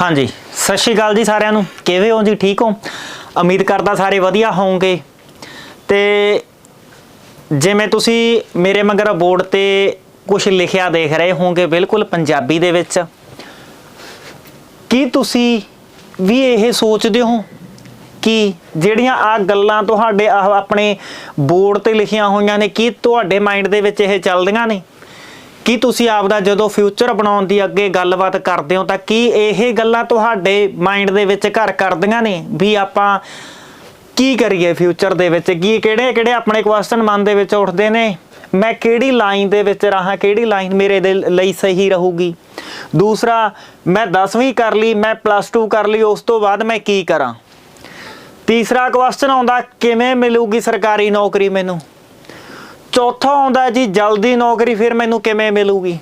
ਹਾਂਜੀ, ਸਤਿ ਸ਼੍ਰੀ ਅਕਾਲ ਜੀ ਸਾਰਿਆਂ ਨੂੰ। ਕਿਵੇਂ ਹੋ ਜੀ? ਠੀਕ ਹੋ? ਉਮੀਦ ਕਰਦਾ ਸਾਰੇ ਵਧੀਆ ਹੋਵੋਗੇ। ਤੇ ਜਿਵੇਂ ਤੁਸੀਂ ਮੇਰੇ ਮਗਰ ਬੋਰਡ ਤੇ ਕੁਝ ਲਿਖਿਆ ਦੇਖ ਰਹੇ ਹੋਵੋਗੇ, ਬਿਲਕੁਲ ਪੰਜਾਬੀ ਦੇ ਵਿੱਚ। ਕੀ ਤੁਸੀਂ ਵੀ ਇਹ ਸੋਚਦੇ ਹੋ ਕਿ ਜਿਹੜੀਆਂ ਆ ਗੱਲਾਂ ਤੁਹਾਡੇ ਆਹ ਆਪਣੇ ਬੋਰਡ ਤੇ ਲਿਖੀਆਂ ਹੋਈਆਂ ਨੇ, ਕੀ ਤੁਹਾਡੇ ਮਾਈਂਡ ਦੇ ਵਿੱਚ ਇਹ ਚੱਲਦੀਆਂ ਨੇ? ਕੀ ਤੁਸੀਂ ਆਪਦਾ ਜਦੋਂ ਫਿਊਚਰ ਬਣਾਉਣ ਦੀ ਅੱਗੇ ਗੱਲਬਾਤ ਕਰਦੇ ਹੋ, ਤਾਂ ਕੀ ਇਹ ਗੱਲਾਂ ਤੁਹਾਡੇ ਮਾਈਂਡ ਦੇ ਵਿੱਚ ਘਰ ਕਰਦੀਆਂ ਨੇ ਵੀ ਆਪਾਂ ਕੀ ਕਰੀਏ ਫਿਊਚਰ ਦੇ ਵਿੱਚ? ਕੀ ਕਿਹੜੇ ਕਿਹੜੇ ਆਪਣੇ ਕੁਐਸਚਨ ਮਨ ਦੇ ਵਿੱਚ ਉੱਠਦੇ ਨੇ? ਮੈਂ ਕਿਹੜੀ ਲਾਈਨ ਦੇ ਵਿੱਚ ਰਹਾ, ਕਿਹੜੀ ਲਾਈਨ ਮੇਰੇ ਦੇ ਲਈ ਸਹੀ ਰਹੂਗੀ? ਦੂਸਰਾ, ਮੈਂ 10ਵੀਂ ਕਰ ਲਈ, ਮੈਂ ਪਲੱਸ 2 ਕਰ ਲਈ, ਉਸ ਤੋਂ ਬਾਅਦ ਮੈਂ ਕੀ ਕਰਾਂ? ਤੀਸਰਾ ਕੁਐਸਚਨ ਆਉਂਦਾ, ਕਿਵੇਂ ਮਿਲੂਗੀ ਸਰਕਾਰੀ ਨੌਕਰੀ ਮੈਨੂੰ? ਚੌਥਾ ਆਉਂਦਾ ਜੀ, ਜਲਦੀ ਨੌਕਰੀ ਫਿਰ ਮੈਨੂੰ ਕਿਵੇਂ ਮਿਲੂਗੀ?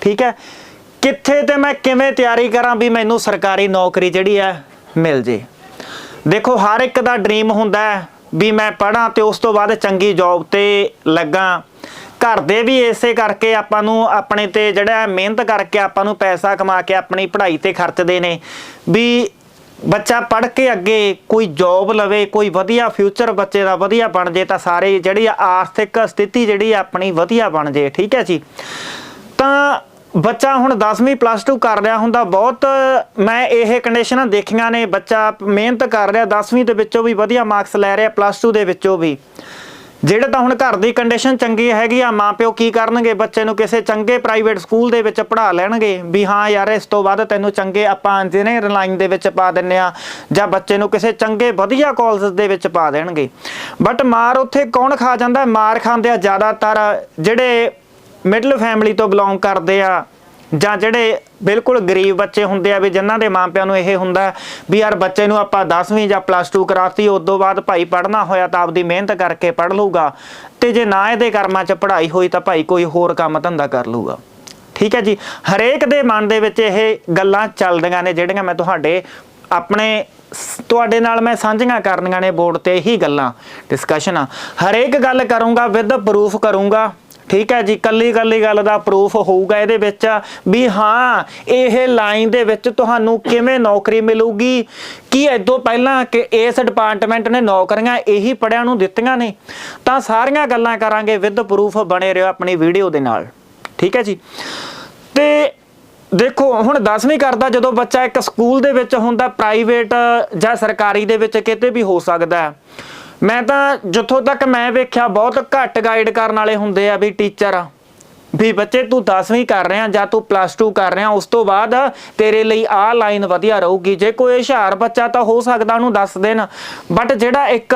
ਠੀਕ ਹੈ? ਕਿੱਥੇ ਤੇ ਮੈਂ ਕਿਵੇਂ ਤਿਆਰੀ ਕਰਾਂ ਵੀ ਮੈਨੂੰ ਸਰਕਾਰੀ ਨੌਕਰੀ ਜਿਹੜੀ ਹੈ ਮਿਲ ਜੇ? ਦੇਖੋ, ਹਰ ਇੱਕ ਦਾ ਡ੍ਰੀਮ ਹੁੰਦਾ ਹੈ ਵੀ ਮੈਂ ਪੜਾਂ ਤੇ ਉਸ ਤੋਂ ਬਾਅਦ ਚੰਗੀ ਜੌਬ ਤੇ ਲੱਗਾ। ਘਰ ਦੇ ਵੀ ਇਸੇ ਕਰਕੇ ਆਪਾਂ ਨੂੰ ਆਪਣੇ ਤੇ ਜਿਹੜਾ ਮਿਹਨਤ ਕਰਕੇ ਆਪਾਂ ਨੂੰ ਪੈਸਾ ਕਮਾ ਕੇ ਆਪਣੀ ਪੜ੍ਹਾਈ ਤੇ ਖਰਚਦੇ ਨੇ ਵੀ ਬੱਚਾ ਪੜ੍ਹ ਕੇ ਅੱਗੇ ਕੋਈ ਜੌਬ ਲਵੇ, ਕੋਈ ਵਧੀਆ ਫਿਊਚਰ ਬੱਚੇ ਦਾ ਵਧੀਆ ਬਣ ਜੇ, ਤਾਂ ਸਾਰੇ ਜਿਹੜੀ ਆਰਥਿਕ ਸਥਿਤੀ ਜਿਹੜੀ ਆ ਆਪਣੀ ਵਧੀਆ ਬਣ ਜੇ, ਠੀਕ ਹੈ ਜੀ? ਤਾਂ ਬੱਚਾ ਹੁਣ 10ਵੀਂ ਪਲੱਸ 2 ਕਰ ਰਿਹਾ ਹੁੰਦਾ, ਬਹੁਤ ਮੈਂ ਇਹ ਕੰਡੀਸ਼ਨਾਂ ਦੇਖੀਆਂ ਨੇ, ਬੱਚਾ ਮਿਹਨਤ ਕਰ ਰਿਹਾ 10ਵੀਂ ਦੇ ਵਿੱਚੋਂ ਵੀ ਵਧੀਆ ਮਾਰਕਸ ਲੈ ਰਿਹਾ ਪਲੱਸ 2 ਦੇ ਵਿੱਚੋਂ ਵੀ। ਜਿਹੜੇ ਤਾਂ ਹੁਣ ਘਰ ਦੀ ਕੰਡੀਸ਼ਨ ਚੰਗੀ ਹੈਗੀ ਆ, ਮਾਪਿਓ ਕੀ ਕਰਨਗੇ? ਬੱਚੇ ਨੂੰ ਕਿਸੇ ਚੰਗੇ ਪ੍ਰਾਈਵੇਟ ਸਕੂਲ ਦੇ ਵਿੱਚ ਪੜ੍ਹਾ ਲੈਣਗੇ। ਵੀ ਹਾਂ ਯਾਰ, ਇਸ ਤੋਂ ਬਾਅਦ ਤੈਨੂੰ ਚੰਗੇ ਆਪਾਂ ਇੰਜੀਨੀਅਰ ਲਾਈਨ ਦੇ ਵਿੱਚ ਪਾ ਦਿੰਨੇ ਆ, ਜਾਂ ਬੱਚੇ ਨੂੰ ਕਿਸੇ ਚੰਗੇ ਵਧੀਆ ਕਾਲਜ ਦੇ ਵਿੱਚ ਪਾ ਦੇਣਗੇ। ਬਟ ਮਾਰ ਉੱਥੇ ਕੌਣ ਖਾ ਜਾਂਦਾ? ਮਾਰ ਖਾਂਦੇ ਆ ਜ਼ਿਆਦਾਤਰ ਜਿਹੜੇ ਮਿਡਲ ਫੈਮਿਲੀ ਤੋਂ ਬਿਲੋਂਗ ਕਰਦੇ ਆ। ਜਾਂ ਜਿਹੜੇ ਬਿਲਕੁਲ ਗਰੀਬ ਬੱਚੇ ਹੁੰਦੇ ਆ ਵੀ ਜਿਨ੍ਹਾਂ ਦੇ ਮਾਪਿਆਂ ਨੂੰ ਇਹ ਹੁੰਦਾ ਵੀ ਯਾਰ ਬੱਚੇ ਨੂੰ ਆਪਾਂ 10ਵੀਂ ਜਾਂ ਪਲੱਸ 2 ਕਰਾਤੀ, ਉਸ ਤੋਂ ਬਾਅਦ ਭਾਈ ਪੜ੍ਹਨਾ ਹੋਇਆ ਤਾਂ ਆਪਦੀ ਮਿਹਨਤ ਕਰਕੇ ਪੜ੍ਹ ਲੂਗਾ ਤੇ ਜੇ ਨਾ ਇਹਦੇ ਕਰਮਾਂ 'ਚ ਪੜ੍ਹਾਈ ਹੋਈ ਤਾਂ ਭਾਈ ਕੋਈ ਹੋਰ ਕੰਮ ਧੰਦਾ ਕਰ ਲੂਗਾ ਠੀਕ ਹੈ ਜੀ? ਹਰੇਕ ਦੇ ਮਨ ਦੇ ਵਿੱਚ ਇਹ ਗੱਲਾਂ ਚੱਲਦੀਆਂ ਨੇ ਜਿਹੜੀਆਂ ਮੈਂ ਤੁਹਾਡੇ ਆਪਣੇ ਤੁਹਾਡੇ ਨਾਲ ਮੈਂ ਸਾਂਝੀਆਂ ਕਰਨੀਆਂ ਨੇ ਬੋਰਡ ਤੇ ਹੀ ਗੱਲਾਂ ਡਿਸਕਸ਼ਨਾਂ ਹਰੇਕ ਗੱਲ ਕਰੂੰਗਾ ਵਿਦ ਪ੍ਰੂਫ ਕਰੂੰਗਾ। ਠੀਕ ਹੈ ਜੀ, ਕੱਲੀ ਕੱਲੀ ਗੱਲ ਦਾ ਪ੍ਰੂਫ ਹੋਊਗਾ ਇਹਦੇ ਵਿੱਚ ਵੀ ਹਾਂ, ਇਹ ਲਾਈਨ ਦੇ ਵਿੱਚ ਤੁਹਾਨੂੰ ਕਿਵੇਂ ਨੌਕਰੀ ਮਿਲੂਗੀ? ਕੀ ਇਦੋਂ ਪਹਿਲਾਂ ਕਿ ਇਸ ਡਿਪਾਰਟਮੈਂਟ ਨੇ ਨੌਕਰੀਆਂ ਇਹੀ ਪੜਿਆਂ ਨੂੰ ਦਿੱਤੀਆਂ ਨੇ? ਤਾਂ ਸਾਰੀਆਂ ਗੱਲਾਂ ਕਰਾਂਗੇ ਵਿਦ ਪ੍ਰੂਫ ਬਣੇ ਰਹੋ ਆਪਣੀ ਵੀਡੀਓ ਦੇ ਨਾਲ। ਠੀਕ ਹੈ ਜੀ? ਤੇ ਦੇਖੋ, ਹੁਣ 10ਵੀਂ ਕਰਦਾ ਜਦੋਂ ਬੱਚਾ ਇੱਕ ਸਕੂਲ ਦੇ ਵਿੱਚ ਹੁੰਦਾ ਪ੍ਰਾਈਵੇਟ ਜਾਂ ਸਰਕਾਰੀ ਦੇ ਵਿੱਚ ਕਿਤੇ ਵੀ ਹੋ ਸਕਦਾ। ਹੈ ਮੈਂ ਤਾਂ ਜਿੱਥੋਂ ਤੱਕ ਮੈਂ ਵੇਖਿਆ, ਬਹੁਤ ਘੱਟ ਗਾਈਡ ਕਰਨ ਵਾਲੇ ਹੁੰਦੇ ਆ ਵੀ ਟੀਚਰ ਵੀ ਬੱਚੇ, ਤੂੰ 10ਵੀਂ ਕਰ ਰਿਹਾ ਜਾਂ ਤੂੰ ਪਲੱਸ 2 ਕਰ ਰਿਹਾ, ਉਸ ਤੋਂ ਬਾਅਦ ਤੇਰੇ ਲਈ ਆਹ ਲਾਈਨ ਵਧੀਆ ਰਹੂਗੀ। ਜੇ ਕੋਈ ਹੁਸ਼ਿਆਰ ਬੱਚਾ ਤਾਂ ਹੋ ਸਕਦਾ ਉਹਨੂੰ ਦੱਸ ਦੇਣ। ਬਟ ਜਿਹੜਾ ਇੱਕ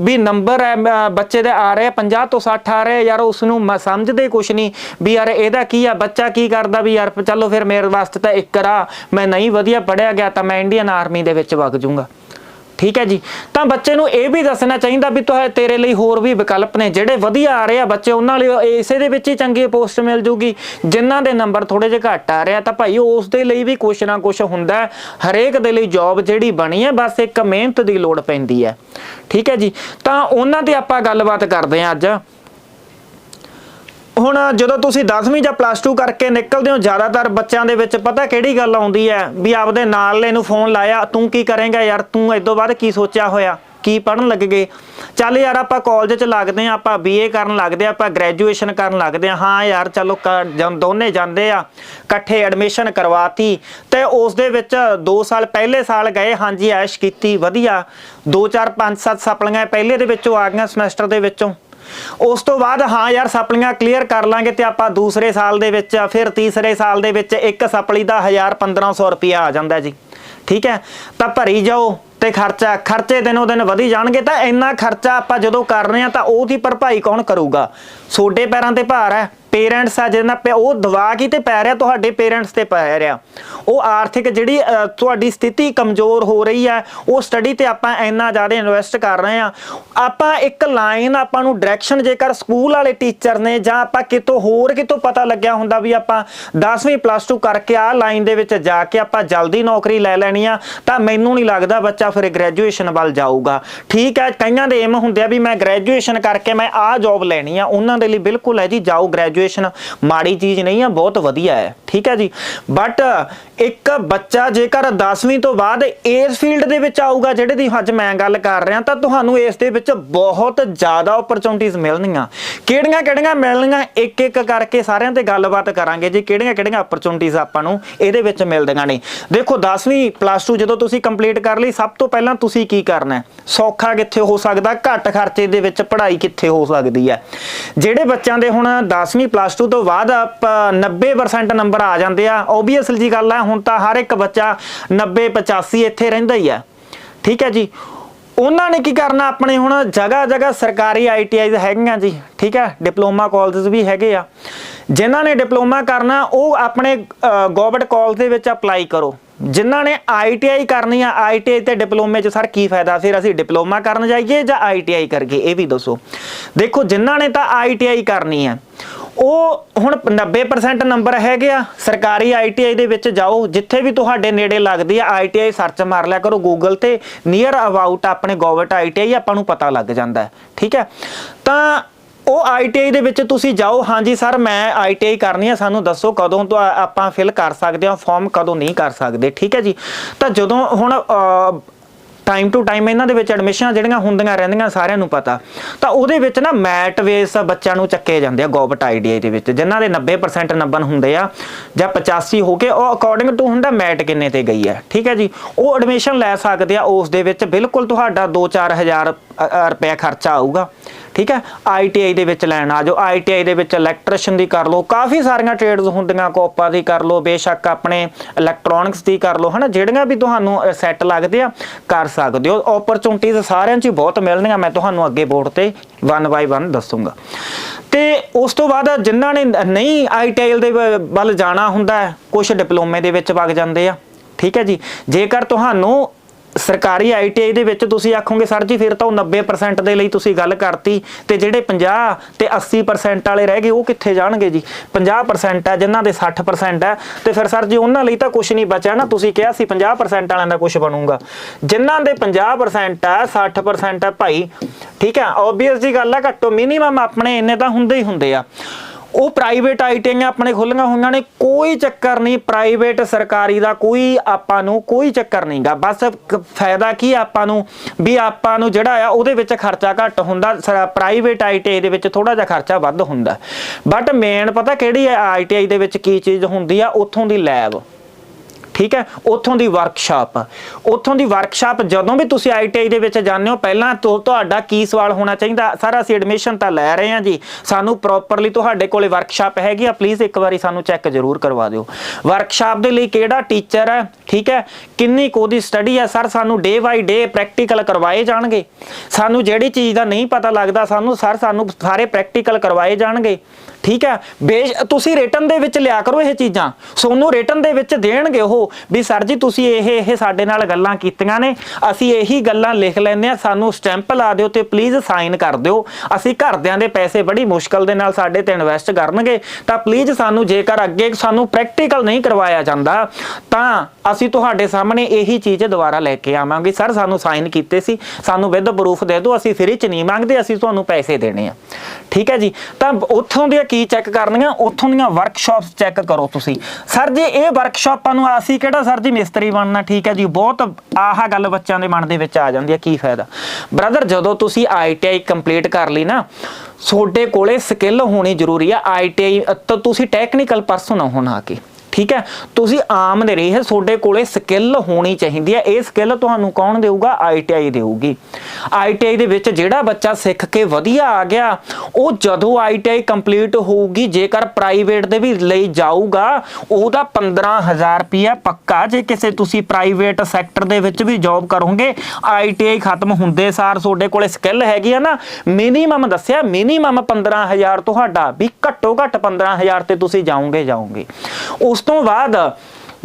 ਵੀ ਨੰਬਰ ਹੈ ਬੱਚੇ ਦੇ ਆ ਰਹੇ 50 ਤੋਂ 60 ਆ ਰਹੇ, ਯਾਰ ਉਸ ਨੂੰ ਸਮਝਦੇ ਕੁਛ ਨਹੀਂ ਵੀ ਯਾਰ ਇਹਦਾ ਕੀ ਆ, ਬੱਚਾ ਕੀ ਕਰਦਾ ਵੀ ਯਾਰ ਚਲੋ ਫਿਰ ਮੇਰੇ ਵਾਸਤੇ ਤਾਂ ਇੱਕ ਰਾ ਮੈਂ ਨਹੀਂ ਵਧੀਆ ਪੜਿਆ ਗਿਆ ਤਾਂ ਮੈਂ ਇੰਡੀਅਨ ਆਰਮੀ ਦੇ ਵਿੱਚ ਵਗ ਜਾਊਂਗਾ। ਠੀਕ ਹੈ ਜੀ। ਤਾਂ ਬੱਚੇ ਨੂੰ ਇਹ ਵੀ ਦੱਸਣਾ ਚਾਹੀਦਾ ਵੀ ਤੁਹਾ ਤੇਰੇ ਲਈ ਹੋਰ ਵੀ ਵਿਕਲਪ ਨੇ। ਜਿਹੜੇ ਵਧੀਆ ਆ ਰਹੇ ਆ ਬੱਚੇ, ਉਹਨਾਂ ਲਈ ਇਸੇ ਦੇ ਵਿੱਚ ਹੀ ਚੰਗੀ ਪੋਸਟ ਮਿਲ ਜੂਗੀ। ਜਿਨ੍ਹਾਂ ਦੇ ਨੰਬਰ ਥੋੜੇ ਜਿਹਾ ਘੱਟ ਆ ਰਿਹਾ ਤਾਂ ਭਾਈ ਉਸ ਦੇ ਲਈ ਵੀ ਕੁਛ ਨਾ ਕੁਛ ਹੁੰਦਾ ਹਰੇਕ ਦੇ ਲਈ ਜੌਬ ਜਿਹੜੀ ਬਣੀ ਹੈ, ਬਸ ਇੱਕ ਮਿਹਨਤ ਦੀ ਲੋੜ ਪੈਂਦੀ ਹੈ। ਠੀਕ ਹੈ ਜੀ। ਤਾਂ ਉਹਨਾਂ ਤੇ ਆਪਾਂ ਗੱਲਬਾਤ ਕਰਦੇ ਹਾਂ ਅੱਜ। ਹੁਣ ਜਦੋਂ ਤੁਸੀਂ 10ਵੀਂ ਜਾਂ ਪਲੱਸ 2 ਕਰਕੇ ਨਿਕਲਦੇ ਹੋ, ਜ਼ਿਆਦਾਤਰ ਬੱਚਿਆਂ ਦੇ ਵਿੱਚ ਪਤਾ ਕਿਹੜੀ ਗੱਲ ਆਉਂਦੀ ਹੈ? ਵੀ ਆਪਦੇ ਨਾਲਲੇ ਨੂੰ ਫੋਨ ਲਾਇਆ, ਤੂੰ ਕੀ ਕਰੇਂਗਾ ਯਾਰ? ਤੂੰ ਇਦੋਂ ਬਾਅਦ ਕੀ ਸੋਚਿਆ ਹੋਇਆ? ਕੀ ਪੜਨ ਲੱਗ ਗਏ? ਚੱਲ ਯਾਰ, ਆਪਾਂ ਕਾਲਜ 'ਚ ਲੱਗਦੇ ਆ ਆਪਾਂ ਬੀਏ ਕਰਨ ਲੱਗਦੇ ਆ ਆਪਾਂ ਗ੍ਰੈਜੂਏਸ਼ਨ ਕਰਨ ਲੱਗਦੇ ਆ ਹਾਂ ਯਾਰ, ਚਲੋ ਕ- ਜਦ ਦੋਨੇ ਜਾਂਦੇ ਆ। ਇਕੱਠੇ ਐਡਮਿਸ਼ਨ ਕਰਵਾਤੀ ਤੇ ਉਸ ਦੇ ਵਿੱਚ 2 ਸਾਲ ਪਹਿਲੇ ਸਾਲ ਗਏ, ਹਾਂਜੀ, ਐਸ਼ ਕੀਤੀ, ਵਧੀਆ। 2 4 5 7 ਸਪਲੀਆਂ ਪਹਿਲੇ ਦੇ ਵਿੱਚੋਂ ਆ ਗਈਆਂ ਸਮੈਸਟਰ ਦੇ ਵਿੱਚੋਂ। ਉਸ ਤੋਂ ਬਾਅਦ ਹਾਂ ਯਾਰ, ਸਪਲੀਆਂ ਕਲੀਅਰ ਕਰ ਲਾਂਗੇ ਤੇ ਆਪਾਂ ਦੂਸਰੇ ਸਾਲ ਦੇ ਵਿੱਚ, ਫਿਰ ਤੀਸਰੇ ਸਾਲ ਦੇ ਵਿੱਚ ਇੱਕ ਸਪਲੀ ਦਾ 1000 1500 ਰੁਪਿਆ ਆ ਜਾਂਦਾ ਜੀ। ਠੀਕ ਹੈ? ਤਾਂ ਭਰੀ ਜਾਓ ਤੇ ਖਰਚਾ, ਖਰਚੇ ਦਿਨੋਂ ਦਿਨ ਵਧੀ ਜਾਣਗੇ, ਤਾਂ ਇੰਨਾ ਖਰਚਾ ਆਪਾਂ ਜਦੋਂ ਕਰ ਰਹੇ ਆ ਤਾਂ ਉਹਦੀ ਭਰਪਾਈ ਕੌਣ ਕਰੂਗਾ? ਛੋਡੇ ਪੈਰਾਂ ਤੇ ਭਾਰ ਹੈ। ਪੇਰੈਂਟਸ ਆ ਜਿਹਨਾਂ ਪੇ ਉਹ ਦਵਾ ਕੀ ਤੇ ਪੈ ਰਿਹਾ, ਤੁਹਾਡੇ ਪੇਰੈਂਟਸ ਤੇ ਪੈ ਰਿਹਾ। ਉਹ ਆਰਥਿਕ ਜਿਹੜੀ ਤੁਹਾਡੀ ਸਥਿਤੀ ਕਮਜ਼ੋਰ ਹੋ ਰਹੀ ਹੈ ਉਹ ਸਟੱਡੀ ਤੇ ਆਪਾਂ ਇੰਨਾ ਜ਼ਿਆਦਾ ਇਨਵੈਸਟ ਕਰ ਰਹੇ ਆ। ਆਪਾਂ ਇੱਕ ਲਾਈਨ ਆਪਾਂ ਨੂੰ ਡਾਇਰੈਕਸ਼ਨ ਜੇਕਰ ਸਕੂਲ ਵਾਲੇ ਟੀਚਰ ਨੇ ਜਾਂ ਆਪਾਂ ਕਿਤੋਂ ਹੋਰ ਕਿਤੋਂ ਪਤਾ ਲੱਗਿਆ ਹੁੰਦਾ ਵੀ ਆਪਾਂ 10ਵੀਂ ਪਲੱਸ 2 ਕਰਕੇ ਆ ਲਾਈਨ ਦੇ ਵਿੱਚ ਜਾ ਕੇ ਆਪਾਂ ਜਲਦੀ ਨੌਕਰੀ ਲੈ ਲੈਣੀ ਆ, ਤਾਂ ਮੈਨੂੰ ਨਹੀਂ ਲੱਗਦਾ ਬੱਚਾ ਫਿਰ ਗ੍ਰੈਜੂਏਸ਼ਨ ਵੱਲ ਜਾਊਗਾ। ਠੀਕ ਹੈ ਕਈਆਂ ਦੇ ਏਮ ਹੁੰਦੇ ਆ ਵੀ ਮੈਂ ਗ੍ਰੈਜੂਏਸ਼ਨ ਕਰਕੇ ਮੈਂ ਆ ਜੌਬ ਲੈਣੀ ਆ, ਉਹਨਾਂ ਦੇ ਲਈ ਬਿਲਕੁਲ ਹੈ ਜੀ, ਜਾਓ ਗ੍ਰੈਜੂਏਸ਼ਨ ਗ੍ਰੈਜੂਏਸ਼ਨ ਮਾੜੀ ਚੀਜ਼ ਨਹੀਂ ਆ, ਬਹੁਤ ਵਧੀਆ ਹੈ। ਠੀਕ ਹੈ ਜੀ? ਬਟ ਇੱਕ ਬੱਚਾ ਜੇਕਰ 10ਵੀਂ ਤੋਂ ਬਾਅਦ ਇਸ ਫੀਲਡ ਦੇ ਵਿੱਚ ਆਊਗਾ, ਜਿਹੜੇ ਦੀ ਅੱਜ ਮੈਂ ਗੱਲ ਕਰ ਰਿਹਾ, ਤਾਂ ਤੁਹਾਨੂੰ ਇਸ ਦੇ ਵਿੱਚ ਬਹੁਤ ਜ਼ਿਆਦਾ ਓਪਰਚੁਨਿਟੀਆਂ ਮਿਲਣਗੀਆਂ। ਕਿਹੜੀਆਂ ਕਿਹੜੀਆਂ ਮਿਲਣਗੀਆਂ? ਇੱਕ ਇੱਕ ਕਰਕੇ ਸਾਰਿਆਂ ਤੇ ਗੱਲਬਾਤ ਕਰਾਂਗੇ ਜੀ, ਕਿਹੜੀਆਂ ਕਿਹੜੀਆਂ ਓਪਰਚੁਨਿਟੀਆਂ ਆਪਾਂ ਨੂੰ ਇਹਦੇ ਵਿੱਚ ਮਿਲਦੀਆਂ ਨੇ। ਦੇਖੋ 10ਵੀਂ ਪਲੱਸ 2 ਜਦੋਂ ਤੁਸੀਂ ਕੰਪਲੀਟ ਕਰ ਲਈ, ਸਭ ਤੋਂ ਪਹਿਲਾਂ ਤੁਸੀਂ ਕੀ ਕਰਨਾ ਸੌਖਾ ਕਿੱਥੇ ਹੋ ਸਕਦਾ? ਘੱਟ ਖਰਚੇ ਦੇ ਵਿੱਚ ਪੜ੍ਹਾਈ ਕਿੱਥੇ ਹੋ ਸਕਦੀ ਹੈ? ਜਿਹੜੇ ਬੱਚਿਆਂ ਦੇ ਹੁਣ 10ਵੀਂ ਪਲੱਸ 2 ਤੋਂ ਬਾਅਦ ਆਪਾਂ 90% ਨੰਬਰ ਆ ਜਾਂਦੇ ਆ। ਓਬਵੀਅਸਲੀ ਜੀ ਗੱਲ ਆ, ਹੁਣ ਤਾਂ ਹਰ ਇੱਕ ਬੱਚਾ 90 85 ਇੱਥੇ ਰਹਿੰਦਾ ਹੀ ਆ। ਠੀਕ ਹੈ ਜੀ? ਉਹਨਾਂ ਨੇ ਕੀ ਕਰਨਾ ਆਪਣੇ ਹੁਣ ਜਗ੍ਹਾ ਜਗ੍ਹਾ ਸਰਕਾਰੀ ਆਈਟੀਆਈਜ਼ ਹੈਗੀਆਂ ਜੀ। ਠੀਕ ਹੈ? ਡਿਪਲੋਮਾ ਕਾਲਜਸ ਵੀ ਹੈਗੇ ਆ। ਜਿਨ੍ਹਾਂ ਨੇ ਡਿਪਲੋਮਾ ਕਰਨਾ, ਉਹ ਆਪਣੇ ਗਵਰਨਮੈਂਟ ਕਾਲਜ ਦੇ ਵਿੱਚ ਅਪਲਾਈ ਕਰੋ। ਜਿਨ੍ਹਾਂ ਨੇ ਆਈਟੀਆਈ ਕਰਨੀ ਆ ਆਈਟੀਆਈ ਤੇ ਡਿਪਲੋਮੇ 'ਚ ਸਰ ਕੀ ਫਾਇਦਾ ਫਿਰ ਅਸੀਂ ਡਿਪਲੋਮਾ ਕਰਨ ਜਾਈਏ ਜਾਂ ਆਈਟੀਆਈ ਕਰੀਏ? ਇਹ ਵੀ ਦੱਸੋ। ਦੇਖੋ, ਜਿਨ੍ਹਾਂ ਨੇ ਤਾਂ ਆਈਟੀਆਈ ਕਰਨੀ ਆ ਉਹ ਹੁਣ 90% ਨੰਬਰ ਹੈਗੇ ਆ। ਸਰਕਾਰੀ ਆਈਟੀਆਈ ਦੇ ਵਿੱਚ ਜਾਓ, ਜਿੱਥੇ ਵੀ ਤੁਹਾਡੇ ਨੇੜੇ ਲੱਗਦੀ ਆ ਆਈਟੀਆਈ ਸਰਚ ਮਾਰ ਲਿਆ ਕਰੋ ਗੂਗਲ ਤੇ। ਨੀਅਰ ਅਬਾਊਟ ਆਪਣੇ ਗਵਰਨਮੈਂਟ ਆਈਟੀਆਈ ਆਪਾਂ ਨੂੰ ਪਤਾ ਲੱਗ ਜਾਂਦਾ ਠੀਕ ਹੈ? ਤਾਂ ਉਹ ਆਈਟੀਆਈ ਦੇ ਵਿੱਚ ਤੁਸੀਂ ਜਾਓ। ਹਾਂਜੀ ਸਰ, ਮੈਂ ਆਈਟੀਆਈ ਕਰਨੀ ਆ, ਸਾਨੂੰ ਦੱਸੋ ਕਦੋਂ ਤੋਂ ਆਪਾਂ ਫਿਲ ਕਰ ਸਕਦੇ ਹਾਂ ਫਾਰਮ ਕਦੋਂ ਨਹੀਂ ਕਰ ਸਕਦੇ, ਠੀਕ ਹੈ ਜੀ? ਤਾਂ ਜਦੋਂ ਹੁਣ ਟਾਈਮ ਟੂ ਟਾਈਮ ਇਹਨਾਂ ਦੇ ਵਿੱਚ ਐਡਮਿਸ਼ਨਾਂ ਜਿਹੜੀਆਂ ਹੁੰਦੀਆਂ ਰਹਿੰਦੀਆਂ ਸਾਰਿਆਂ ਨੂੰ ਪਤਾ। ਤਾਂ ਉਹਦੇ ਵਿੱਚ ਨਾ ਮੈਟ ਵੇਸ ਬੱਚਿਆਂ ਨੂੰ ਚੱਕੇ ਜਾਂਦੇ ਆ, ਗੋਬਟ ਆਈਡੀਆ ਦੇ ਵਿੱਚ। ਜਿਨ੍ਹਾਂ ਦੇ 90% ਨੰਬਰ ਹੁੰਦੇ ਆ ਜਾਂ 85 ਹੋ ਕੇ, ਉਹ ਅਕੋਰਡਿੰਗ ਟੂ ਹੁੰਦਾ ਮੈਟ ਕਿੰਨੇ ਤੇ ਗਈ ਹੈ। ਠੀਕ ਹੈ ਜੀ? ਉਹ ਐਡਮਿਸ਼ਨ ਲੈ ਸਕਦੇ ਆ, ਉਸ ਦੇ ਵਿੱਚ ਬਿਲਕੁਲ ਤੁਹਾਡਾ 2-4000 ਰੁਪਏ ਖਰਚਾ ਆਊਗਾ। ਠੀਕ ਹੈ? ਆਈਟੀਆਈ ਦੇ ਵਿੱਚ ਲੈਣ ਆ ਜਾਓ। ਆਈਟੀਆਈ ਦੇ ਵਿੱਚ ਇਲੈਕਟ੍ਰੀਸ਼ੀਅਨ ਦੀ ਕਰ ਲਓ। ਕਾਫੀ ਸਾਰੀਆਂ ਟ੍ਰੇਡਸ ਹੁੰਦੀਆਂ ਕੋਪਾ ਦੀ ਕਰ ਲਓ, ਬੇਸ਼ੱਕ ਆਪਣੇ ਇਲੈਕਟ੍ਰੋਨਿਕਸ ਦੀ ਕਰ ਲਓ, ਹਨਾ? ਜਿਹੜੀਆਂ ਵੀ ਤੁਹਾਨੂੰ ਸੈੱਟ ਲੱਗਦੇ ਆ, ਕਰ ਸਕਦੇ ਹੋ। ਓਪਰਚੁਨਿਟੀਜ਼ ਸਾਰਿਆਂ 'ਚ ਹੀ ਬਹੁਤ ਮਿਲਣਗੀਆਂ। ਮੈਂ ਤੁਹਾਨੂੰ ਅੱਗੇ ਬੋਰਡ ਤੇ ਵਨ ਬਾਈ ਵਨ ਦੱਸੂਗਾ। ਤੇ ਉਸ ਤੋਂ ਬਾਅਦ ਜਿਨ੍ਹਾਂ ਨੇ ਨਹੀਂ ਆਈਟੀਆਈ ਦੇ ਵੱਲ ਜਾਣਾ ਹੁੰਦਾ ਕੁਝ ਡਿਪਲੋਮੇ ਦੇ ਵਿੱਚ ਵਗ ਜਾਂਦੇ ਆ। ਠੀਕ ਹੈ ਜੀ? ਜੇਕਰ ਤੁਹਾਨੂੰ ਸਰਕਾਰੀ ਆਈਟੀਆਈ ਦੇ ਵਿੱਚ ਤੁਸੀਂ ਆਖੋਗੇ, ਸਰ ਜੀ, ਫਿਰ ਤਾਂ ਉਹ 90% ਦੇ ਲਈ ਤੁਸੀਂ ਗੱਲ ਕਰਤੀ ਤੇ ਜਿਹੜੇ 50 ਤੇ 80% ਵਾਲੇ ਰਹਿ ਗਏ, ਉਹ ਕਿੱਥੇ ਜਾਣਗੇ ਜੀ? 50% ਹੈ, ਜਿਨ੍ਹਾਂ ਦੇ 60% ਹੈ, ਤੇ ਫਿਰ ਸਰ ਜੀ, ਉਹਨਾਂ ਲਈ ਤਾਂ ਕੁਝ ਨਹੀਂ ਬਚਿਆ ਨਾ। ਤੁਸੀਂ ਕਿਹਾ ਸੀ 50% ਵਾਲਿਆਂ ਦਾ ਕੁਝ ਬਣੂਗਾ। ਜਿਨ੍ਹਾਂ ਦੇ 50% ਹੈ 60% ਹੈ, ਭਾਈ, ਠੀਕ ਹੈ ਆਬਵੀਅਸ ਜੀ ਗੱਲ ਹੈ, ਘੱਟੋ ਮਿਨੀਮਮ ਆਪਣੇ ਇੰਨੇ ਤਾਂ ਹੁੰਦੇ ਹੀ ਹੁੰਦੇ ਆ। ਉਹ ਪ੍ਰਾਈਵੇਟ ਆਈਟੀਆਂ ਆਪਣੇ ਖੁੱਲੀਆਂ ਹੋਈਆਂ ਨੇ, ਕੋਈ ਚੱਕਰ ਨਹੀਂ ਪ੍ਰਾਈਵੇਟ ਸਰਕਾਰੀ ਦਾ ਕੋਈ ਆਪਾਂ ਨੂੰ ਕੋਈ ਚੱਕਰ ਨਹੀਂਗਾ ਬਸ ਫਾਇਦਾ ਕੀ ਆ ਆਪਾਂ ਨੂੰ, ਵੀ ਆਪਾਂ ਨੂੰ ਜਿਹੜਾ ਆ ਉਹਦੇ ਵਿੱਚ ਖਰਚਾ ਘੱਟ ਹੁੰਦਾ ਪ੍ਰਾਈਵੇਟ ਆਈਟੀਆਈ ਦੇ ਵਿੱਚ ਥੋੜਾ ਜਿਹਾ ਖਰਚਾ ਵੱਧ ਹੁੰਦਾ। ਬਟ ਮੇਨ ਪਤਾ ਕਿਹੜੀ ਹੈ ਆਈਟੀਆਈ ਦੇ ਵਿੱਚ ਕੀ ਚੀਜ਼ ਹੁੰਦੀ ਆ? ਉੱਥੋਂ ਦੀ ਲੈਬ ਠੀਕ ਹੈ? ਉੱਥੋਂ ਦੀ ਵਰਕਸ਼ਾਪ ਉੱਥੋਂ ਦੀ ਵਰਕਸ਼ਾਪ ਜਦੋਂ ਵੀ ਤੁਸੀਂ ਆਈਟੀਆਈ ਦੇ ਵਿੱਚ ਜਾਂਦੇ ਹੋ, ਪਹਿਲਾਂ ਤੋਂ ਤੁਹਾਡਾ ਕੀ ਸਵਾਲ ਹੋਣਾ ਚਾਹੀਦਾ? ਸਰ ਅਸੀਂ ਐਡਮਿਸ਼ਨ ਤਾਂ ਲੈ ਰਹੇ ਹਾਂ ਜੀ। ਸਾਨੂੰ ਪ੍ਰੋਪਰਲੀ ਤੁਹਾਡੇ ਕੋਲੇ ਵਰਕਸ਼ਾਪ ਹੈਗੀ ਆ ਪਲੀਜ਼ ਇੱਕ ਵਾਰੀ ਸਾਨੂੰ ਚੈੱਕ ਜ਼ਰੂਰ ਕਰਵਾ ਦਿਓ। ਵਰਕਸ਼ਾਪ ਦੇ ਲਈ ਕਿਹੜਾ ਟੀਚਰ ਹੈ? ਠੀਕ ਹੈ? ਕਿੰਨੀ ਕੁ ਉਹਦੀ ਸਟੱਡੀ ਹੈ? ਸਰ ਸਾਨੂੰ ਡੇ ਬਾਈ ਡੇ ਪ੍ਰੈਕਟੀਕਲ ਕਰਵਾਏ ਜਾਣਗੇ। ਸਾਨੂੰ ਜਿਹੜੀ ਚੀਜ਼ ਦਾ ਨਹੀਂ ਪਤਾ ਲੱਗਦਾ, ਸਾਨੂੰ ਸਰ ਸਾਨੂੰ ਸਾਰੇ ਪ੍ਰੈਕਟੀਕਲ ਕਰਵਾਏ ਜਾਣਗੇ। ਠੀਕ ਹੈ? ਬੇਸ਼, ਤੁਸੀਂ ਰਿਟਨ ਦੇ ਵਿੱਚ ਲਿਆ ਕਰੋ ਇਹ ਚੀਜ਼ਾਂ। ਸੋਨੂੰ ਰਿਟਨ ਦੇ ਵਿੱਚ ਦੇਣਗੇ ਉਹ ਵੀ ਸਰ ਜੀ, ਤੁਸੀਂ ਇਹ ਇਹ ਸਾਡੇ ਨਾਲ ਗੱਲਾਂ ਕੀਤੀਆਂ ਨੇ। ਅਸੀਂ ਇਹੀ ਗੱਲਾਂ ਲਿਖ ਲੈਂਦੇ ਆ ਸਾਨੂੰ ਸਟੈਂਪ ਲਾ ਦਿਓ ਤੇ ਪਲੀਜ਼ ਸਾਈਨ ਕਰ ਦਿਓ। ਅਸੀਂ ਘਰਦਿਆਂ ਦੇ ਪੈਸੇ ਬੜੀ ਮੁਸ਼ਕਲ ਦੇ ਨਾਲ ਸਾਡੇ ਤੇ ਇਨਵੈਸਟ ਕਰਨਗੇ। ਤਾਂ ਪਲੀਜ਼ ਸਾਨੂੰ ਜੇਕਰ ਅੱਗੇ ਸਾਨੂੰ ਪ੍ਰੈਕਟੀਕਲ ਨਹੀਂ ਕਰਵਾਇਆ ਜਾਂਦਾ, ਤਾਂ ਅਸੀਂ ਤੁਹਾਡੇ ਸਾਹਮਣੇ ਇਹੀ ਚੀਜ਼ ਦੁਬਾਰਾ ਲੈ ਕੇ ਆਵਾਂਗੇ। ਸਰ, ਸਾਨੂੰ ਸਾਈਨ ਕੀਤੇ ਸੀ। ਸਾਨੂੰ ਵਿਦ ਪ੍ਰੂਫ ਦੇ ਦਿਓ। ਅਸੀਂ ਫ੍ਰੀ ਚ ਨਹੀਂ ਮੰਗਦੇ। ਅਸੀਂ ਤੁਹਾਨੂੰ ਪੈਸੇ ਦੇਣੇ ਆ। ਠੀਕ ਹੈ ਜੀ? ਤਾਂ ਉੱਥੋਂ ਦੀਆਂ ਕੀ ਚੈੱਕ ਕਰਨੀਆਂ ਉੱਥੋਂ ਦੀਆਂ ਵਰਕਸ਼ਾਪਸ ਚੈੱਕ ਕਰੋ ਤੁਸੀਂ। ਸਰ ਜੀ, ਇਹ ਵਰਕਸ਼ਾਪਾਂ ਨੂੰ ਅਸੀਂ ਕਿਹੜਾ? ਸਰ ਜੀ, ਮਿਸਤਰੀ ਬਣਨਾ ਠੀਕ ਹੈ ਜੀ। ਬਹੁਤ ਆਹ ਗੱਲ ਬੱਚਿਆਂ ਦੇ ਮਨ ਦੇ ਵਿੱਚ ਆ ਜਾਂਦੀ ਹੈ, ਕੀ ਫਾਇਦਾ? ਬ੍ਰਦਰ ਜਦੋਂ ਤੁਸੀਂ ਆਈਟੀਆਈ ਕੰਪਲੀਟ ਕਰ ਲਈ ਨਾ, ਤੁਹਾਡੇ ਕੋਲੇ ਸਕਿੱਲ ਹੋਣੀ ਜ਼ਰੂਰੀ ਆ ਆਈਟੀਆਈ ਤਾਂ ਤੁਸੀਂ ਟੈਕਨੀਕਲ ਪਰਸਨ ਹੋਣਾ ਕੇ। ਠੀਕ ਹੈ? ਤੁਸੀਂ ਆਮ ਦੇ ਰਹੇ ਤੁਹਾਡੇ ਕੋਲੇ ਸਕਿੱਲ ਹੋਣੀ ਚਾਹੀਦੀ ਹੈ। ਇਹ ਸਕਿੱਲ ਤੁਹਾਨੂੰ ਕੌਣ ਦੇਊਗਾ? ਆਈਟੀਆਈ ਦੇਊਗੀ। ਆਈਟੀਆਈ ਦੇ ਵਿੱਚ ਜਿਹੜਾ ਬੱਚਾ ਸਿੱਖ ਕੇ ਵਧੀਆ ਆ ਗਿਆ, ਉਹ ਜਦੋਂ ਆਈਟੀਆਈ ਕੰਪਲੀਟ ਹੋਊਗੀ, ਜੇਕਰ ਪ੍ਰਾਈਵੇਟ ਦੇ ਵੀ ਲਈ ਜਾਊਗਾ, ਉਹਦਾ 15000 ਰੁਪਿਆ ਪੱਕਾ। ਜੇ ਕਿਸੇ ਤੁਸੀਂ ਪ੍ਰਾਈਵੇਟ ਸੈਕਟਰ ਦੇ ਵਿੱਚ ਵੀ ਜੌਬ ਕਰੋਗੇ ਆਈਟੀਆਈ ਖਤਮ ਹੁੰਦੇ ਸਾਰ ਤੁਹਾਡੇ ਕੋਲੇ ਸਕਿੱਲ ਹੈਗੀ ਆ ਨਾ ਮਿਨੀਮਮ ਦੱਸਿਆ ਮਿਨੀਮਮ 15000 ਤੁਹਾਡਾ, ਵੀ ਘੱਟੋ ਘੱਟ 15000 ਤੇ ਤੁਸੀਂ ਜਾਓਗੇ ਜਾਓਗੇ ਉਸ ਤੋਂ ਬਾਅਦ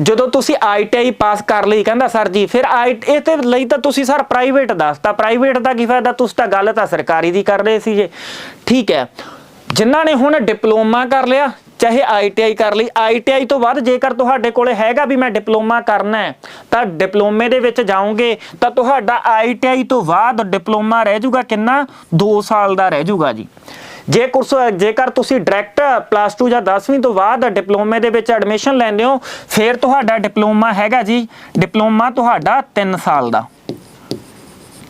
ਜਦੋਂ ਤੁਸੀਂ ਆਈਟੀਆਈ ਪਾਸ ਕਰ ਲਈ, ਕਹਿੰਦਾ ਸਰ ਜੀ, ਫਿਰ ਆਈ ਇਹ ਤੇ ਲਈ ਤਾਂ ਤੁਸੀਂ ਸਰ ਪ੍ਰਾਈਵੇਟ ਦੱਸਤਾ ਪ੍ਰਾਈਵੇਟ ਦਾ ਕੀ ਫਾਇਦਾ? ਤੁਸੀਂ ਤਾਂ ਗੱਲ ਤਾਂ ਸਰਕਾਰੀ ਦੀ ਕਰ ਰਹੇ ਸੀ ਜੇ ਠੀਕ ਹੈ। ਜਿਨ੍ਹਾਂ ਨੇ ਹੁਣ ਡਿਪਲੋਮਾ ਕਰ ਲਿਆ, ਚਾਹੇ ਆਈਟੀਆਈ ਕਰ ਲਈ ਆਈਟੀਆਈ ਤੋਂ ਬਾਅਦ ਜੇਕਰ ਤੁਹਾਡੇ ਕੋਲੇ ਹੈਗਾ ਵੀ ਮੈਂ ਡਿਪਲੋਮਾ ਕਰਨਾ ਹੈ, ਤਾਂ ਡਿਪਲੋਮੇ ਦੇ ਵਿੱਚ ਜਾਓਗੇ, ਤਾਂ ਤੁਹਾਡਾ ਆਈਟੀਆਈ ਤੋਂ ਬਾਅਦ ਡਿਪਲੋਮਾ ਰਹਿ ਜਾਊਗਾ ਕਿੰਨਾ? 2 ਸਾਲ ਦਾ ਰਹਿ ਜਾਊਗਾ ਜੀ। ਜੇ ਕੁਰਸ ਜੇਕਰ ਤੁਸੀਂ ਡਾਇਰੈਕਟ ਪਲੱਸ 2 ਜਾਂ 10ਵੀਂ ਤੋਂ ਬਾਅਦ ਡਿਪਲੋਮੇ ਦੇ ਵਿੱਚ ਐਡਮਿਸ਼ਨ ਲੈਂਦੇ ਹੋ, ਫਿਰ ਤੁਹਾਡਾ ਡਿਪਲੋਮਾ ਹੈਗਾ ਜੀ। ਡਿਪਲੋਮਾ ਤੁਹਾਡਾ 3 ਸਾਲ ਦਾ।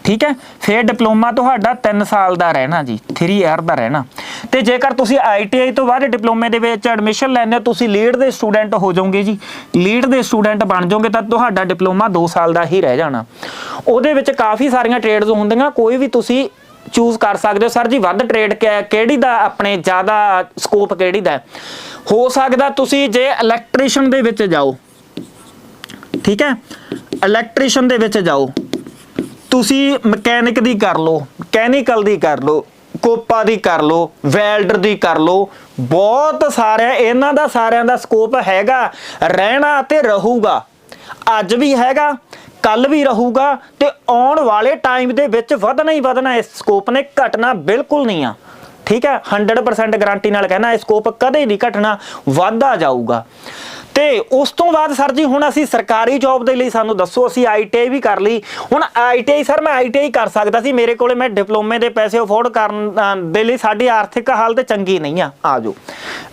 ਠੀਕ ਹੈ? ਫਿਰ ਡਿਪਲੋਮਾ ਤੁਹਾਡਾ 3 ਸਾਲ ਦਾ ਰਹਿਣਾ ਜੀ। 3 ਇਅਰ ਦਾ ਰਹਿਣਾ। ਤੇ ਜੇਕਰ ਤੁਸੀਂ ITI ਤੋਂ ਬਾਅਦ ਡਿਪਲੋਮੇ ਦੇ ਵਿੱਚ ਐਡਮਿਸ਼ਨ ਲੈਂਦੇ ਹੋ, ਤੁਸੀਂ ਲੀਡ ਦੇ ਸਟੂਡੈਂਟ ਹੋ ਜਾਓਗੇ ਜੀ। ਲੀਡ ਦੇ ਸਟੂਡੈਂਟ ਬਣ ਜਾਓਗੇ ਤਾਂ ਤੁਹਾਡਾ ਡਿਪਲੋਮਾ 2 ਸਾਲ ਦਾ ਹੀ ਰਹਿ ਜਾਣਾ। ਉਹਦੇ ਵਿੱਚ ਕਾਫੀ ਸਾਰੀਆਂ ਟ੍ਰੇਡਸ ਹੁੰਦੀਆਂ। ਕੋਈ ਵੀ ਤੁਸੀਂ ਚੂਜ਼ ਕਰ ਸਕਦੇ ਹੋ। ਸਰ ਜੀ, ਵੱਧ ਟ੍ਰੇਡ ਕਿਹੜੀ ਦਾ ਆਪਣੇ ਜ਼ਿਆਦਾ ਸਕੋਪ ਕਿਹੜੀ ਦਾ ਹੋ? ਸਕਦਾ ਤੁਸੀਂ ਜੇ ਇਲੈਕਟ੍ਰੀਸ਼ੀਅਨ ਦੇ ਵਿੱਚ ਜਾਓ, ਠੀਕ ਹੈ? ਇਲੈਕਟ੍ਰੀਸ਼ੀਅਨ ਦੇ ਵਿੱਚ ਜਾਓ, ਤੁਸੀਂ ਮਕੈਨਿਕ ਦੀ ਕਰ ਲਓ ਕੈਮੀਕਲ ਦੀ ਕਰ ਲਓ, ਕੋਪਾ ਦੀ ਕਰ ਲਓ, ਵੈਲਡਰ ਦੀ ਕਰ ਲਓ, ਬਹੁਤ ਸਾਰਿਆਂ ਇਹਨਾਂ ਦਾ ਸਾਰਿਆਂ ਦਾ ਸਕੋਪ ਹੈਗਾ, ਰਹਿਣਾ ਤੇ ਰਹੂਗਾ। ਅੱਜ ਵੀ ਹੈਗਾ ਕੱਲ ਵੀ ਰਹੂਗਾ ਤੇ ਆਉਣ ਵਾਲੇ ਟਾਈਮ ਦੇ ਵਿੱਚ ਵਧਣਾ ਹੀ ਵਧਣਾ ਇਸ ਸਕੋਪ ਨੇ, ਘਟਣਾ ਬਿਲਕੁਲ ਨਹੀਂ ਆ। ਠੀਕ ਹੈ? 100% ਗਾਰੰਟੀ ਨਾਲ ਕਹਿਣਾ, ਇਹ ਸਕੋਪ ਕਦੇ ਨਹੀਂ ਘਟਣਾ, ਵਾਧਾ ਜਾਊਗਾ। ਤੇ ਉਸ ਤੋਂ ਬਾਅਦ ਸਰ ਜੀ, ਹੁਣ ਅਸੀਂ ਸਰਕਾਰੀ ਜੌਬ ਦੇ ਲਈ ਸਾਨੂੰ ਦੱਸੋ, ਅਸੀਂ ਆਈਟੀਆਈ ਵੀ ਕਰ ਲਈ। ਹੁਣ ਆਈਟੀਆਈ ਸਰ ਮੈਂ ਆਈਟੀਆਈ ਕਰ ਸਕਦਾ ਸੀ, ਮੇਰੇ ਕੋਲੇ ਮੈਂ ਡਿਪਲੋਮੇ ਦੇ ਪੈਸੇ ਅਫੋਰਡ ਕਰਨ ਦੇ ਲਈ ਸਾਡੀ ਆਰਥਿਕ ਹਾਲਤ ਚੰਗੀ ਨਹੀਂ ਆ। ਆਜੋ।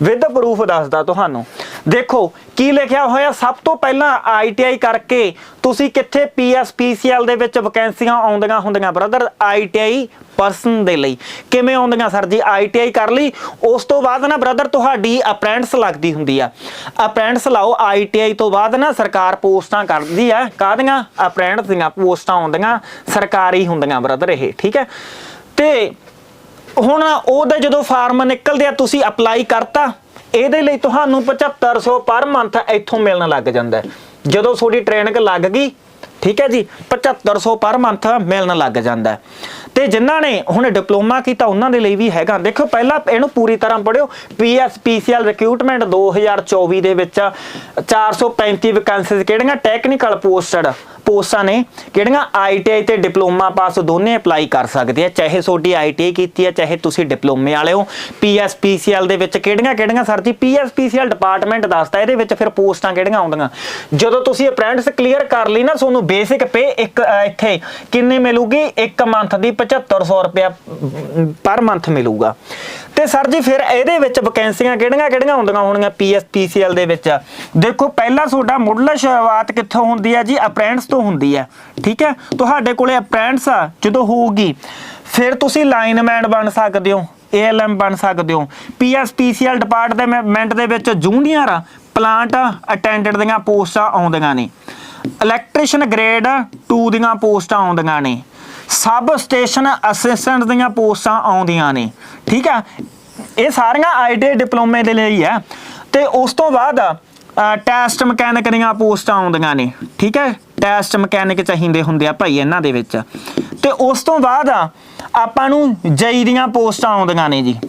ਵਿਦ ਪ੍ਰੂਫ ਦੱਸਦਾ ਤੁਹਾਨੂੰ। ਦੇਖੋ, ਕੀ ਲਿਖਿਆ ਹੋਇਆ? ਸਭ ਤੋਂ ਪਹਿਲਾਂ ਆਈਟੀਆਈ ਕਰਕੇ ਤੁਸੀਂ ਕਿੱਥੇ ਪੀਐਸਪੀਸੀਐਲ ਦੇ ਵਿੱਚ ਵੈਕੈਂਸੀਆਂ ਆਉਂਦੀਆਂ ਹੁੰਦੀਆਂ ਬ੍ਰਦਰ ਆਈਟੀਆਈ ਪਰਸਨ ਦੇ ਲਈ। ਕਿਵੇਂ ਆਉਂਦੀਆਂ ਸਰ ਜੀ? ਆਈਟੀਆਈ ਕਰ ਲਈ। ਉਸ ਤੋਂ ਬਾਅਦ ਨਾ ਬ੍ਰਦਰ ਤੁਹਾਡੀ ਅਪ੍ਰੈਂਟਿਸ ਲੱਗਦੀ ਹੁੰਦੀ ਆ। ਅਪ੍ਰੈਂਟਿਸ ਲਾਓ ਆਈਟੀਆਈ ਤੋਂ ਬਾਅਦ ਨਾ, ਸਰਕਾਰ ਪੋਸਟਾਂ ਕਰਦੀ ਆ। ਕਾਹਦੀਆਂ? ਅਪ੍ਰੈਂਟਿਸ ਦੀਆਂ ਪੋਸਟਾਂ ਆਉਂਦੀਆਂ, ਸਰਕਾਰੀ ਹੁੰਦੀਆਂ ਬ੍ਰਦਰ ਇਹ, ਠੀਕ ਹੈ? ਤੇ ਹੁਣ ਉਹਦੇ ਜਦੋਂ ਫਾਰਮ ਨਿਕਲਦੇ ਆ, ਤੁਸੀਂ ਅਪਲਾਈ ਕਰਤਾ, ਇਹਦੇ ਲਈ ਤੁਹਾਨੂੰ 7500 ਪਰ ਮੰਥ ਇੱਥੋਂ ਮਿਲਣ ਲੱਗ ਜਾਂਦਾ ਹੈ। ਜਦੋਂ ਤੁਹਾਡੀ ਟ੍ਰੇਨਿੰਗ ਲੱਗ ਗਈ ਠੀਕ ਹੈ ਜੀ 7500 ਪਰ ਮੰਥ ਮਿਲਣ ਲੱਗ ਜਾਂਦਾ ਤੇ ਜਿਨ੍ਹਾਂ ਨੇ ਹੁਣ ਡਿਪਲੋਮਾ ਕੀਤਾ, ਉਹਨਾਂ ਦੇ ਲਈ ਵੀ ਹੈਗਾ। ਦੇਖੋ, ਪਹਿਲਾਂ ਇਹਨੂੰ ਪੂਰੀ ਤਰ੍ਹਾਂ ਪੜਿਓ ਪੀਐਸਪੀਸੀਐਲ ਰਿਕਰੂਟਮੈਂਟ 2024 ਦੇ ਵਿੱਚ 435 ਵੈਕੈਂਸੀਜ਼ ਕਿਹੜੀਆਂ? ਟੈਕਨੀਕਲ ਪੋਸਟਡ ਪੋਸਟਾਂ ਨੇ, ਕਿਹੜੀਆਂ? ਆਈਟੀਆਈ ਤੇ ਡਿਪਲੋਮਾ ਪਾਸ ਦੋਨੇ ਅਪਲਾਈ ਕਰ ਸਕਦੇ ਆ। ਚਾਹੇ ਤੁਹਾਡੀ ਆਈਟੀਆਈ ਕੀਤੀ ਹੈ ਚਾਹੇ ਤੁਸੀਂ ਡਿਪਲੋਮੇ ਵਾਲੇ ਹੋ। ਪੀਐਸਪੀਸੀਐਲ ਦੇ ਵਿੱਚ ਕਿਹੜੀਆਂ ਕਿਹੜੀਆਂ ਸਰ ਜੀ? ਪੀਐਸਪੀਸੀਐਲ ਡਿਪਾਰਟਮੈਂਟ ਦੱਸਦਾ, ਇਹਦੇ ਵਿੱਚ ਫਿਰ ਪੋਸਟਾਂ ਕਿਹੜੀਆਂ ਆਉਂਦੀਆਂ? ਜਦੋਂ ਤੁਸੀਂ ਅਪ੍ਰੈਂਟਿਸ ਕਲੀਅਰ ਕਰ ਲਈ ਨਾ, ਤੁਹਾਨੂੰ ਬੇਸਿਕ ਪੇ ਇੱਕ ਇੱਥੇ ਕਿੰਨੇ ਮਿਲੂਗੀ? ਇੱਕ ਮੰਥ ਦੀ 7500 ਰੁਪਇਆ ਪਰ ਮੰਥ ਮਿਲੂਗਾ। ਤੇ ਸਰ ਜੀ, ਫਿਰ ਇਹਦੇ ਵਿੱਚ ਵੈਕੈਂਸੀਆਂ ਕਿਹੜੀਆਂ ਕਿਹੜੀਆਂ ਹੁੰਦੀਆਂ ਹੋਣਗੀਆਂ ਪੀਐਸਪੀਸੀਐਲ ਦੇ ਵਿੱਚ? ਦੇਖੋ, ਪਹਿਲਾਂ ਤੁਹਾਡਾ ਮੁੱਢਲਾ ਸ਼ੁਰੂਆਤ ਕਿੱਥੋਂ ਹੁੰਦੀ ਹੈ ਜੀ? ਅਪ੍ਰੈਂਟਿਸ ਤੋਂ ਹੁੰਦੀ ਹੈ। ਠੀਕ ਹੈ? ਤੁਹਾਡੇ ਕੋਲੇ ਆ, ਜਦੋਂ ਹੋਊਗੀ, ਫਿਰ ਤੁਸੀਂ ਲਾਈਨਮੈਨ ਬਣ ਸਕਦੇ ਹੋ ਏਐਲਐਮ ਬਣ ਸਕਦੇ ਹੋ। ਪੀਐਸਪੀਸੀਐਲ ਡਿਪਾਰਟਮੈਂਟ ਦੇ ਵਿੱਚ ਜੂਨੀਅਰ ਪਲਾਂਟ ਅਟੈਂਡੈਂਟ ਦੀਆਂ ਪੋਸਟਾਂ ਆਉਂਦੀਆਂ ਨੇ। ਇਲੈਕਟ੍ਰੀਸ਼ੀਅਨ ਗ੍ਰੇਡ 2 ਦੀਆਂ ਪੋਸਟਾਂ ਆਉਂਦੀਆਂ ਨੇ। ਸਬ ਸਟੇਸ਼ਨ ਅਸਿਸਟੈਂਟ ਦੀਆਂ ਪੋਸਟਾਂ ਆਉਂਦੀਆਂ ਨੇ। ਠੀਕ ਆ? ਇਹ ਸਾਰੀਆਂ ਆਈਟੀ ਡਿਪਲੋਮੇ ਦੇ ਲਈ ਹੈ। ਤੇ ਉਸ ਤੋਂ ਬਾਅਦ ਟੈਸਟ ਮਕੈਨਿਕ ਦੀਆਂ ਪੋਸਟਾਂ ਆਉਂਦੀਆਂ ਨੇ। ਠੀਕ ਹੈ? ਟੈਸਟ ਮਕੈਨਿਕ ਚਾਹੀਦੇ ਹੁੰਦੇ ਆ ਭਾਈ ਇਹਨਾਂ ਦੇ ਵਿੱਚ। ਤੇ ਉਸ ਤੋਂ ਬਾਅਦ ਆਪਾਂ ਨੂੰ ਜਈ ਦੀਆਂ ਪੋਸਟਾਂ ਆਉਂਦੀਆਂ ਨੇ ਜੀ।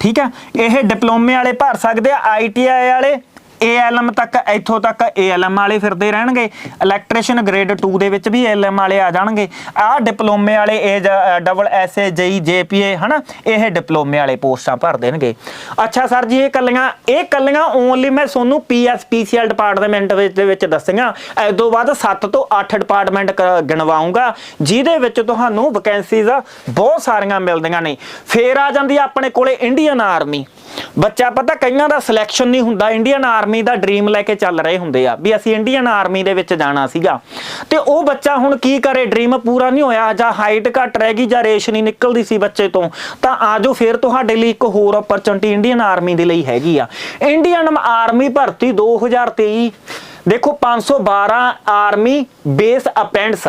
ਠੀਕ ਹੈ? ਇਹ ਡਿਪਲੋਮੇ ਵਾਲੇ ਭਰ ਸਕਦੇ ਆ, ਆਈਟੀਆਈ ਵਾਲੇ ਏਐਲਐਮ ਤੱਕ, ਇੱਥੋਂ ਤੱਕ ਏਐਲਐਮ ਵਾਲੇ ਫਿਰਦੇ ਰਹਿਣਗੇ। ਇਲੈਕਟ੍ਰੀਸ਼ੀਅਨ ਗ੍ਰੇਡ 2 ਦੇ ਵਿੱਚ ਵੀ ਏਐਲਐਮ ਵਾਲੇ ਆ ਜਾਣਗੇ। ਆਹ ਡਿਪਲੋਮੇ ਵਾਲੇ ਏ ਡਬਲ ਐਸ ਏ ਜਈ ਜੇਪੀਏ ਹਨਾ? ਇਹ ਡਿਪਲੋਮੇ ਵਾਲੇ ਪੋਸਟਾਂ ਭਰ ਦੇਣਗੇ। ਅੱਛਾ, ਸਰ ਜੀ, ਇਹ ਕੱਲੀਆਂ ਇਹ ਕੱਲੀਆਂ ਓਨਲੀ ਮੈਂ ਤੁਹਾਨੂੰ ਪੀਐਸਪੀਸੀਐਲ ਡਿਪਾਰਟਮੈਂਟ ਦੇ ਵਿੱਚ ਦੱਸੀਆਂ। ਇਸ ਤੋਂ ਬਾਅਦ 7 ਤੋਂ 8 ਡਿਪਾਰਟਮੈਂਟ ਗਿਣਵਾਉਂਗਾ, ਜਿਹਦੇ ਵਿੱਚ ਤੁਹਾਨੂੰ ਵੈਕੈਂਸੀਜ਼ ਬਹੁਤ ਸਾਰੀਆਂ ਮਿਲਦੀਆਂ ਨੇ। ਫੇਰ ਆ ਜਾਂਦੀ ਆ ਆਪਣੇ ਕੋਲੇ ਇੰਡੀਅਨ ਆਰਮੀ ਬੱਚਾ, ਪਤਾ, ਕਈਆਂ ਦਾ ਸਿਲੈਕਸ਼ਨ ਨਹੀਂ ਹੁੰਦਾ। ਇੰਡੀਅਨ ਆਰਮੀ ਦਾ ਡ੍ਰੀਮ ਲੈ ਕੇ ਚੱਲ ਰਹੇ ਹੁੰਦੇ ਆ, ਵੀ ਅਸੀਂ ਇੰਡੀਅਨ ਆਰਮੀ ਦੇ ਵਿੱਚ ਜਾਣਾ ਸੀਗਾ। ਤੇ ਉਹ ਬੱਚਾ ਹੁਣ ਕੀ ਕਰੇ, ਡ੍ਰੀਮ ਪੂਰਾ ਨਹੀਂ ਹੋਇਆ, ਜਾਂ ਹਾਈਟ ਘੱਟ ਰਹਿ ਗਈ, ਜਾਂ ਰੇਸ਼ ਨਹੀਂ ਨਿਕਲਦੀ ਸੀ ਬੱਚੇ ਤੋਂ, ਤਾਂ ਆਜੋ ਫਿਰ ਤੁਹਾਡੇ ਲਈ ਇੱਕ ਹੋਰ ਓਪਰਚੁਨਿਟੀ ਇੰਡੀਅਨ ਆਰਮੀ ਦੇ ਲਈ ਹੈਗੀ ਆ। ਇੰਡੀਅਨ ਆਰਮੀ ਭਰਤੀ 2023 ਦੇਖੋ 512 ਆਰਮੀ ਬੇਸ ਅਪੈਂਡਸ।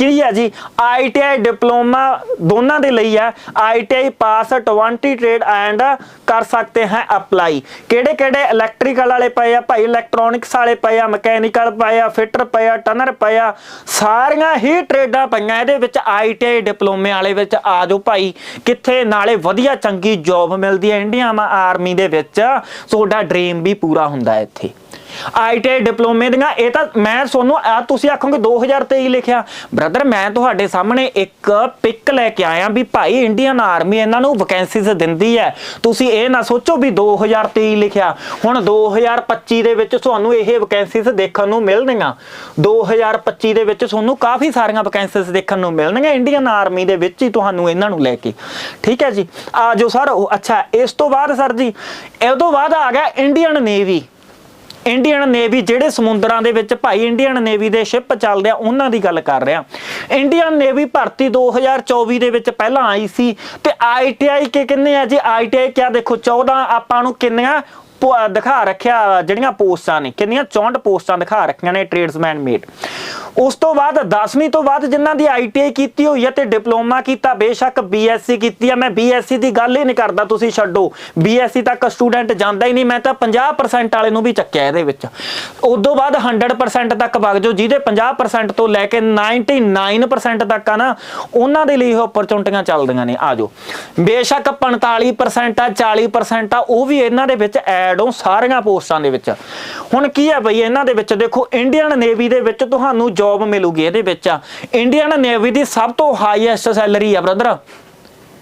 ਕੀ ਹੈ ਜੀ? ਆਈਟੀਆਈ ਡਿਪਲੋਮਾ ਦੋਨਾਂ ਦੇ ਲਈ ਹੈ ਆਈਟੀਆਈ ਪਾਸ 20 ਟ੍ਰੇਡ ਐਂਡ ਕਰ ਸਕਦੇ ਹੈ ਅਪਲਾਈ ਕਿਹੜੇ ਕਿਹੜੇ ਇਲੈਕਟ੍ਰੀਕਲ ਵਾਲੇ ਪਏ ਆ? ਭਾਈ ਇਲੈਕਟ੍ਰੋਨਿਕਸ ਵਾਲੇ ਪਏ ਆ ਮਕੈਨੀਕਲ ਪਏ ਆ ਫਿਟਰ ਪਏ ਆ ਟਨਰ ਪਏ ਆ। ਸਾਰੀਆਂ ਹੀ ਟ੍ਰੇਡਾਂ ਪਈਆਂ ਇਹਦੇ ਵਿੱਚ ਆਈਟੀਆਈ ਡਿਪਲੋਮੇ ਵਾਲੇ ਵਿੱਚ। ਆ ਜਾਓ ਭਾਈ, ਕਿੱਥੇ ਨਾਲੇ ਵਧੀਆ ਚੰਗੀ ਜੌਬ ਮਿਲਦੀ ਹੈ ਇੰਡੀਅਨ ਆਰਮੀ ਦੇ ਵਿੱਚ। ਤੁਹਾਡਾ ਡ੍ਰੀਮ ਵੀ ਪੂਰਾ ਹੁੰਦਾ ਹੈ ਇੱਥੇ। ਆਈਟੀਆਈ ਡਿਪਲੋਮੇ ਦੀਆਂ, ਇਹ ਤਾਂ ਮੈਂ ਤੁਹਾਨੂੰ ਆ ਤੁਸੀਂ ਆਖੋਗੇ 2023 ਲਿਖਿਆ। ਬ੍ਰਦਰ ਮੈਂ ਤੁਹਾਡੇ ਸਾਹਮਣੇ ਇੱਕ ਪਿਕ ਲੈ ਕੇ ਆਇਆ ਵੀ ਭਾਈ ਇੰਡੀਅਨ ਆਰਮੀ ਇਹਨਾਂ ਨੂੰ ਵੈਕੈਂਸੀਜ਼ ਦਿੰਦੀ ਹੈ। ਤੁਸੀਂ ਇਹ ਨਾ ਸੋਚੋ ਵੀ 2023 ਲਿਖਿਆ। ਹੁਣ 2025 ਦੇ ਵਿੱਚ ਤੁਹਾਨੂੰ ਇਹ ਵੈਕੈਂਸੀਜ਼ ਦੇਖਣ ਨੂੰ ਮਿਲਣਗੀਆਂ। 2025 ਦੇ ਵਿੱਚ ਤੁਹਾਨੂੰ ਕਾਫੀ ਸਾਰੀਆਂ ਵੈਕੈਂਸੀਜ਼ ਦੇਖਣ ਨੂੰ ਮਿਲਣਗੀਆਂ ਇੰਡੀਅਨ ਆਰਮੀ ਦੇ ਵਿੱਚ ਹੀ ਤੁਹਾਨੂੰ ਇਹਨਾਂ ਨੂੰ ਲੈ ਕੇ। ਠੀਕ ਹੈ ਜੀ? ਆ ਜੋ ਸਰ ਅੱਛਾ, ਇਸ ਤੋਂ ਬਾਅਦ ਸਰ ਜੀ, ਇਹ ਤੋਂ ਬਾਅਦ ਆ ਗਿਆ ਇੰਡੀਅਨ ਨੇਵੀ ਇੰਡੀਅਨ ਨੇਵੀ ਜਿਹੜੇ ਸਮੁੰਦਰਾਂ ਦੇ ਵਿੱਚ ਭਾਈ ਇੰਡੀਅਨ ਨੇਵੀ ਦੇ ਸ਼ਿਪ ਚੱਲਦੇ ਆ, ਉਹਨਾਂ ਦੀ ਗੱਲ ਕਰ ਰਿਹਾ। ਇੰਡੀਅਨ ਨੇਵੀ ਭਰਤੀ 2024 ਦੇ ਵਿੱਚ ਪਹਿਲਾਂ ਆਈ ਸੀ ਤੇ ਆਈਟੀਆਈ ਕਿ ਕਹਿੰਦੇ ਆ ਜੀ? ਆਈਟੀਆਈ ਕਿਆ ਦੇਖੋ 14 ਆਪਾਂ ਨੂੰ ਕਿੰਨੀਆਂ? ਪੋ- ਦਿਖਾ ਰੱਖਿਆ ਜਿਹੜੀਆਂ ਪੋਸਟਾਂ ਨੇ, ਕਿੰਨੀਆਂ 64 ਪੋਸਟਾਂ ਦਿਖਾ ਰੱਖੀਆਂ ਨੇ ਟ੍ਰੇਡਸਮੈਨ ਮੇਟ ਉਸ ਤੋਂ ਬਾਅਦ 10ਵੀਂ ਤੋਂ ਬਾਅਦ ਜਿਨ੍ਹਾਂ ਦੀ ਆਈਟੀਆਈ ਕੀਤੀ ਹੋਈ ਹੈ ਤੇ ਡਿਪਲੋਮਾ ਕੀਤਾ, ਬੇਸ਼ੱਕ ਬੀਐਸਸੀ ਕੀਤੀ ਹੈ। ਮੈਂ ਬੀਐਸਸੀ ਦੀ ਗੱਲ ਹੀ ਨਹੀਂ ਕਰਦਾ, ਤੁਸੀਂ ਛੱਡੋ। ਬੀਐਸਸੀ ਤੱਕ ਸਟੂਡੈਂਟ ਜਾਂਦਾ ਹੀ ਨਹੀਂ, ਮੈਂ ਤਾਂ 50% ਵਾਲੇ ਨੂੰ ਵੀ ਚੱਕਿਆ ਇਹਦੇ ਵਿੱਚ। ਉਦੋਂ ਬਾਅਦ 100% ਤੱਕ ਵਗ ਜਾਓ, ਜਿਹਦੇ 50% ਤੋਂ ਲੈ ਕੇ 99% ਤੱਕ ਆ ਨਾ, ਉਹਨਾਂ ਦੇ ਲਈ ਇਹ ਓਪਰਚੁਨਟੀਆਂ ਚੱਲਦੀਆਂ ਨੇ, ਆ ਜਾਓ। ਬੇਸ਼ੱਕ 45% ਆ 40% ਆ, ਉਹ ਵੀ ਇਹਨਾਂ ਦੇ ਵਿੱਚ ਐ ਐਡ ਹੋ ਸਾਰੀਆਂ ਪੋਸਟਾਂ ਦੇ ਵਿੱਚ। ਹੁਣ ਕੀ ਹੈ ਬਈ, ਇਹਨਾਂ ਦੇ ਵਿੱਚ ਦੇਖੋ ਇੰਡੀਅਨ ਨੇਵੀ ਦੇ ਵਿੱਚ ਤੁਹਾਨੂੰ ਜੌਬ ਮਿਲੂਗੀ, ਇਹਦੇ ਵਿੱਚ। ਇੰਡੀਅਨ ਨੇਵੀ ਦੀ ਸਭ ਤੋਂ ਹਾਈਐਸਟ ਸੈਲਰੀ ਆ ਬ੍ਰਦਰ